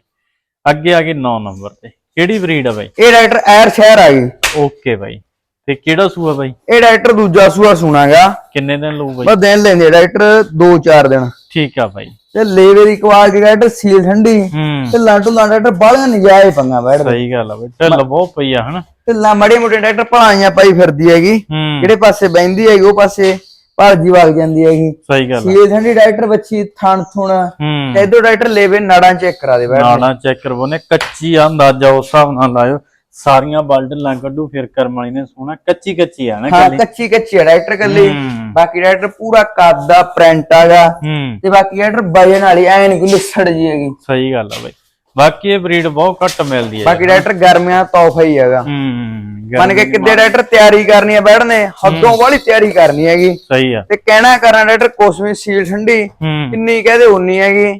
ਅੱਗੇ ਆ ਗਈ 9 ਨੰਬਰ ਤੇ। ਕਿਹੜੀ ਬਰੀਡ ਆ ਬਾਈ? ਇਹ ਰਾਈਟਰ ਐਰ ਸ਼ਹਿਰ ਆ ਗਈ ਓਕੇ ਬਾਈ। ਤੇ ਕਿਹੜਾ ਸੂਆ ਬਾਈ? ਇਹ ਰਾਈਟਰ ਦੂਜਾ ਸੂਆ ਸੁਣਾਗਾ। ਕਿੰਨੇ ਦਿਨ ਲਊ ਬਾਈ? ਬਸ ਦਿਨ ਲੈਂਦੇ ਰਾਈਟਰ 2-4 ਦਿਨ। ਠੀਕ ਆ ਬਾਈ। ਤੇ ਲੇਵੇ ਦੀ ਕੁਆਲਿਟੀ ਰਾਈਟਰ ਸੀਲ ਠੰਡੀ। ਤੇ ਲਾਂਟੂ ਲਾਂ ਰਾਈਟਰ ਬਾਹਲੀਆਂ ਨਜਾਇਜ਼ ਪੰਗਾ ਬੈਠਦਾ ਸਹੀ ਗੱਲ ਆ ਬਾਈ ਢਿੱਲ ਬਹੁਤ ਪਈ ਆ ਹਨਾ? ਤੇ ਲਾ ਮੜੀ ਮੋਟੇ ਰਾਈਟਰ ਭਲਾਈਆਂ ਪਾਈ ਫਿਰਦੀ ਹੈਗੀ। ਜਿਹੜੇ ਪਾਸੇ ਬੈੰਦੀ ਹੈਗੀ ਉਹ ਪਾਸੇ ਭਾਜੀ ਵਗ ਜਾਂਦੀ ਹੈਗੀ। ਸਹੀ ਗੱਲ ਸੀਲ ਠੰਡੀ ਰਾਈਟਰ ਬੱਚੀ ਥਣ ਥੁਣ। ਇਧਰ ਰਾਈਟਰ ਲੇਵੇ ਨਾੜਾਂ ਚੈੱਕ ਕਰਾ ਦੇ ਬੈਠ ਨਾੜਾ ਚੈੱਕ ਕਰਵੋ ਨੇ ਕੱਚੀ ਅੰਦਾਜ਼ਾ ਉਸ ਹਿਸਾਬ ਨਾਲ ਲਾਇਓ। ਸਾਰੀਆਂ ਬਲਡਲਾਂ ਕੱਢੂ ਫਿਰ ਕਰਮ ਵਾਲੀ ਨੇ ਸੋਹਣਾ ਕੱਚੀ ਕੱਚੀ ਆ ਨਾ ਹਾਂ ਕੱਲੀ। ਕੱਚੀ ਕੱਚੀ ਹੈ ਰਾਈਟਰ ਕੱਲੀ। ਹੂੰ। ਬਾਕੀ ਰਾਈਟਰ ਪੂਰਾ ਕੱਦ ਦਾ ਪ੍ਰਿੰਟ ਆਗਾ ਹੂੰ। ਤੇ ਬਾਕੀ ਰਾਈਟਰ ਵਜਨ ਵਾਲੀ ਐ ਨਹੀਂ ਕੋਈ ਲਿਸੜ ਜੀ ਹੈਗੀ। ਸਹੀ ਗੱਲ ਆ ਬਾਈ। ਬਾਕੀ ਇਹ ਬਰੀਡ ਬਹੁਤ ਘੱਟ ਮਿਲਦੀ ਹੈ ਬਾਕੀ ਰਾਈਟਰ ਗਰਮੀਆਂ ਤੋਹਫਾ ਹੀ ਹੈਗਾ। ਹੂੰ। ਮੰਨ ਕੇ ਕਿੱਦੇ ਰਾਈਟਰ ਤਿਆਰੀ ਕਰਨੀ ਹੈ ਬੈਠਨੇ ਹੱਦੋਂ ਵਾਲੀ ਤਿਆਰੀ ਕਰਨੀ ਹੈਗੀ। ਸਹੀ ਆ। ਤੇ ਕਹਿਣਾ ਕਰਾਂ ਰਾਈਟਰ ਕੋਸਮੀ ਸੀਲ ਠੰਡੀ ਕਿੰਨੀ ਕਹਦੇ ਉਨੀ ਹੈਗੀ।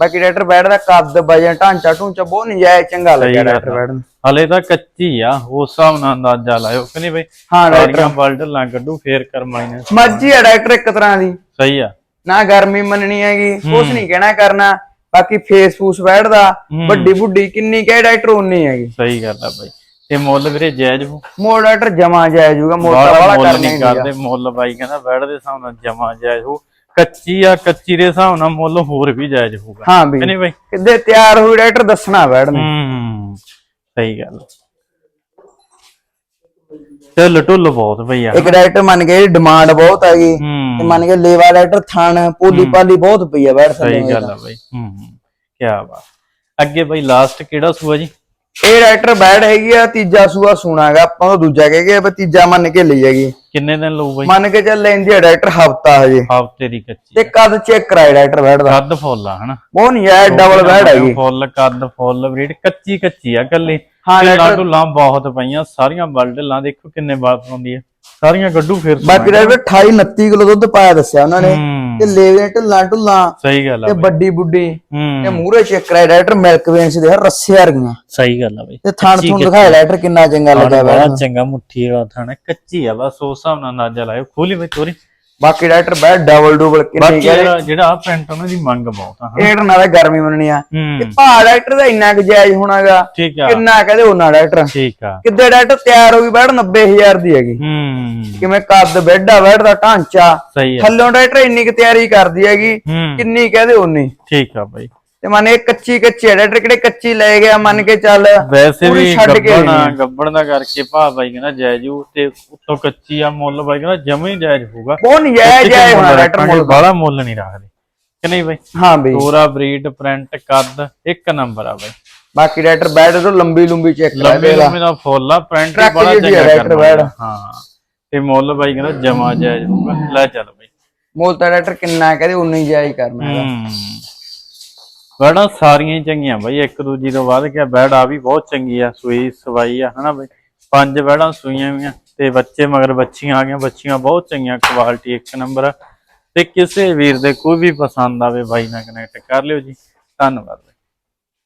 ਬਾਕੀ ਰਾਈਟਰ ਬੈਠਦਾ ਕੱਦ ਵਜਨ ਢਾਂਚਾ ਢੂੰਚਾ ਬਹੁਤ ਨਜਾਇਜ਼ ਚੰਗਾ ਲੱਗਿਆ ਆ। ਬੈਠਣ। ਹਲੇ ਤਾਂ ਕੱਚੀ ਆ ਉਸ ਹਿਸਾਬ ਨਾਲ ਅੰਦਾਜ਼ਾ ਲਾਇਓ। ਕਿ ਨਹੀਂ ਬਾਈ ਹਾਂ ਰਾਈਟਰ ਸਾਰੀਆਂ ਬਲਡਲਾਂ ਕੱਢੂ ਫੇਰ ਕਰਮ ਵਾਲੀ ਨੇ। ਮੱਝੀ ਹੈ ਰਾਈਟਰ ਇੱਕ ਤਰ੍ਹਾਂ ਦੀ। ਸਹੀ ਆ। ਨਾ ਗਰਮੀ ਮੰਨਣੀ ਹੈਗੀ ਕੁਛ ਨਹੀਂ ਕਹਿਣਾ ਕਰਨਾ। ਬਾਕੀ ਫੇਸ ਫੂਸ ਬੈਠਦਾ ਵੱਡੀ ਬੁੱਢੀ ਕਿੰਨੀ ਕਹੇ ਰਾਈਟਰ ਉਨੀ ਹੈਗੀ। ਸਹੀ ਗੱਲ ਆ ਬਾਈ। ਤੇ ਮੁੱਲ ਵੀਰੇ ਜਾਇਜ਼ ਹੋ ਮੋੜ ਰਾਈਟਰ ਜਮਾ ਜਾਇ ਜੂਗਾ ਮੋਟਾ ਬਾਹਲਾ ਵਾਲਾ ਮੁੱਲ ਕਰਨਾ ਨਹੀਂ ਕਰਦੇ ਮੁੱਲ ਬਾਈ ਕਹਿੰਦਾ ਬੈੜ ਦੇ ਹਿਸਾਬ ਨਾਲ ਜਮਾ ਜਾਇਜ਼ ਹੋ ਕੱਚੀ ਆ ਕੱਚੀ ਦੇ ਹਿਸਾਬ ਨਾਲ ਮੁੱਲ ਹੋਰ ਵੀ ਜਾਇਜ਼ ਹੋਊਗਾ। ਹਾਂ ਵੀ। ਨਹੀਂ ਬਾਈ? ਕਿੱਦੇ ਤਿਆਰ ਹੋਈ ਰਾਈਟਰ ਦੱਸਣਾ ਬੈਠਨੇ ਹੂੰ ਸਹੀ ਗੱਲ ਚੱਲ ਟੁੱਲ ਬਹੁਤ ਭਈਆ ਇੱਕ ਰਾਈਟਰ ਮੰਨ ਕੇ ਡਿਮਾਂਡ ਬਹੁਤ ਹੈਗੀ ਤੇ ਹੂੰ ਮੰਨ ਕੇ ਲੇਵਾ ਰਾਈਟਰ ਥਣ ਪੋਲੀ ਪਾਲੀ ਬਹੁਤ ਪਈ ਆ ਬੈਠ ਸਹੀ ਗੱਲ ਆ ਬਾਈ। ਹੂੰ ਹੂੰ ਕੀ ਬਾਤ। ਅੱਗੇ ਬਾਈ ਲਾਸਟ ਕਿਹੜਾ ਸੂਆ ਜੀ? ਇਹ ਰਾਈਟਰ ਬੈਡ ਹੈਗੀ ਆ ਤੀਜਾ ਸੂਆ ਸੁਣਾਗਾ ਆਪਾਂ ਉਹ ਦੂਜਾ ਕਹਿ ਗਏ ਆਪਾਂ ਤੀਜਾ ਮੰਨ ਕੇ ਲਈ ਹੈਗੀ ਕਿੰਨੇ ਦਿਨ ਲਊ ਬਾਈ? ਮੰਨ ਕੇ ਚੱਲ ਲੈਂਦੀ ਆ ਰਾਈਟਰ ਹਫਤਾ ਹਜੇ। ਹਫ਼ਤੇ ਦੀ ਕੱਚੀ ਤੇ ਕੱਦ ਚੈੱਕ ਕਰਾਏ ਰਾਈਟਰ ਬੈਡ ਦਾ। ਕੱਦ ਫੁੱਲ ਆ ਹਨਾ? ਉਹ ਨਹੀਂ ਆ ਡਬਲ ਬੈਡ ਹੈਗੀ ਫੁੱਲ ਕੱਦ ਫੁੱਲ ਬਰੀਡ ਕੱਚੀ ਕੱਚੀ ਆ ਕੱਲੀ ਹਾਂ, ਢਿੱਲਾਂ ਢੁੱਲਾਂ ਬਹੁਤ ਪਈਆਂ ਸਾਰੀਆਂ ਬਲ ਢਿੱਲਾਂ ਦੇਖੋ ਕਿੰਨੇ ਬਾਤ ਪਾਉਂਦੀ ਆ। ਸਾਰੀਆਂ ਗੱਡੂ ਫਿਰ ਬਾਕੀ ਰਾਈਟਰ 28 29 ਕਿਲੋ ਦੁੱਧ ਪਾਇਆ ਦੱਸਿਆ ਉਹਨਾਂ ਨੇ। ਹੂੰ। ਤੇ ਲੇਵੇ ਢਿੱਲਾਂ ਢੁੱਲਾਂ ਸਹੀ ਗੱਲ ਤੇ ਆ ਬਾਈ। ਵੱਡੀ ਬੁੱਢੀ। ਤੇ ਹੂੰ ਮੂਹਰੇ ਚੈੱਕ ਕਰਾਏ ਰਾਈਟਰ ਮਿਲਕ ਵੇਂਸ ਦੇ ਰੱਸੇ ਵਰਗੀਆਂ। ਸਹੀ ਗੱਲ ਆ ਬਾਈ। ਤੇ ਥਣ ਥੁਣ ਦਿਖਾਏ ਰਾਈਟਰ ਕਿੰਨਾ ਚੰਗਾ ਲੱਗਾ ਬੜਾ ਚੰਗਾ ਮੁੱਠੀ ਵਾਲਾ ਥਾਣਾ ਕੱਚੀ ਆ ਬਸ ਉਸ ਹਿਸਾਬ ਨਾਲ ਅੰਦਾਜ਼ਾ ਲਾਇਓ। ਖੋਲੀ ਬਈ ਤੋਰੀ। ਬਾਕੀ ਰਾਈਟਰ ਬੈਡ ਡਬਲ ਡਬਲ ਕਿੰਨੀ ਬਾਕੀ ਜਿਹੜਾ ਪ੍ਰਿੰਟ ਉਹਨਾਂ ਦੀ ਮੰਗ ਬਹੁਤ ਆ ਹਨਾ। ਇਹ ਨਾਲ ਗਰਮੀ ਮੰਨਣੀ ਆ। ਹੂੰ। ਭਾਅ ਰਾਈਟਰ ਦਾ ਇੰਨਾ ਕੁ ਜਾਇਜ਼ ਹੋਣਾਗਾ। ਠੀਕ ਆ। ਕਿੰਨਾ ਕਹਦੇ ਉਹਨਾਂ ਰਾਈਟਰ ਠੀਕ ਆ। ਕਿੱਦੇ ਰਾਈਟਰ ਤਿਆਰ ਹੋ ਗਈ ਬੈਡ 90000 ਦੀ ਹੈਗੀ। ਹੂੰ। ਕਿਵੇਂ ਕੱਦ ਬੈੱਡ ਆ ਬੈਡ ਦਾ ਢਾਂਚਾ। ਸਹੀ ਆ। ਥੱਲੋਂ ਰਾਈਟਰ ਇੰਨੀ ਕੁ ਤਿਆਰੀ ਕਰਦੀ ਹੈਗੀ। ਹੂੰ। ਕਿੰਨੀ ਕਹਦੇ ਉਨੀ ਠੀਕ ਆ ਬਾਈ। ਤੇ ਮੰਨ ਇਹ ਕੱਚੀ ਕੱਚੀ ਹੈ ਕਿਹੜੇ ਕੱਚੀ ਲੈ ਗਿਆ ਮੰਨ ਕੇ ਚੱਲ ਵੈਸੇ ਵੀ ਛੱਡ ਕੇ ਗੱਬਣਾ ਗੱਬਣ ਦਾ ਕਰਕੇ ਭਾ ਬਾਈ ਕਹਿੰਦਾ ਜਾਇਜੂ ਤੇ ਉੱਤੋਂ ਕੱਚੀ ਆ ਮੁੱਲ ਬਾਈ ਕਹਿੰਦਾ ਜਮਾ ਹੀ ਜਾਇਜ਼ ਹੋਊਗਾ। ਬਹੁਤ ਨਜਾਇਜ਼ ਜਾਇਜ਼ ਹੋਣਾ ਰਾਈਟਰ ਮੁੱਲ। ਬਾਲਾ ਮੁੱਲ ਨਹੀਂ ਰੱਖਦੇ ਕਿ ਨਹੀਂ ਬਾਈ? ਹਾਂ ਬਈ। ਪੂਰਾ ਬਰੀਡ ਪ੍ਰਿੰਟ ਕੱਦ ਇੱਕ ਨੰਬਰ ਆ ਬਾਈ। ਬਾਕੀ ਰਾਈਟਰ ਬੈਡ ਤੋਂ ਲੰਬੀ ਲੰਬੀ ਚੈੱਕ ਕਰਾ ਲੰਬੇ ਲੰਬੇ ਦਾ ਫੁੱਲ ਆ ਪ੍ਰਿੰਟ ਬੜਾ ਚੰਗਾ ਰਾਈਟਰ ਬੈਡ। ਹਾਂ ਤੇ ਮੁੱਲ ਬਾਈ ਕਹਿੰਦਾ ਜਮਾ ਜਾਇਜ਼ ਹੋਊਗਾ। ਲੈ ਚੱਲ ਬਾਈ। ਮੁੱਲ ਤਾਂ ਰਾਈਟਰ ਕਿੰਨਾ ਕਹਦੇ ਉਨੀ ਜਾਇਜ਼ ਕਰਨਾ ਹੈਗਾ। ਹੂੰ। ਬੈੜਾਂ ਸਾਰੀਆਂ ਹੀ ਚੰਗੀਆਂ ਬਾਈ, ਇੱਕ ਦੂਜੀ ਤੋਂ ਵੱਧ ਕੇ ਬੈੜ ਆ ਵੀ ਬਹੁਤ ਚੰਗੀ ਆ, ਸੂਈ, ਸਵਾਈ ਆ, ਹਨਾ ਬਾਈ? ਪੰਜ ਬੈੜਾਂ ਸੂਈਆਂ ਵੀਆਂ ਤੇ ਬੱਚੇ ਮਗਰ ਬੱਚੀਆਂ ਆ ਗਈਆਂ, ਬੱਚੀਆਂ ਬਹੁਤ ਚੰਗੀਆਂ ਕੁਆਲਿਟੀ ਇੱਕ ਨੰਬਰ ਆ। ਤੇ ਕਿਸੇ ਵੀਰ ਦੇ ਕੋਈ ਵੀ ਪਸੰਦ ਆਵੇ ਬਾਈ ਨਾਲ ਕਨੈਕਟ ਕਰ ਲਿਓ ਜੀ। ਧੰਨਵਾਦ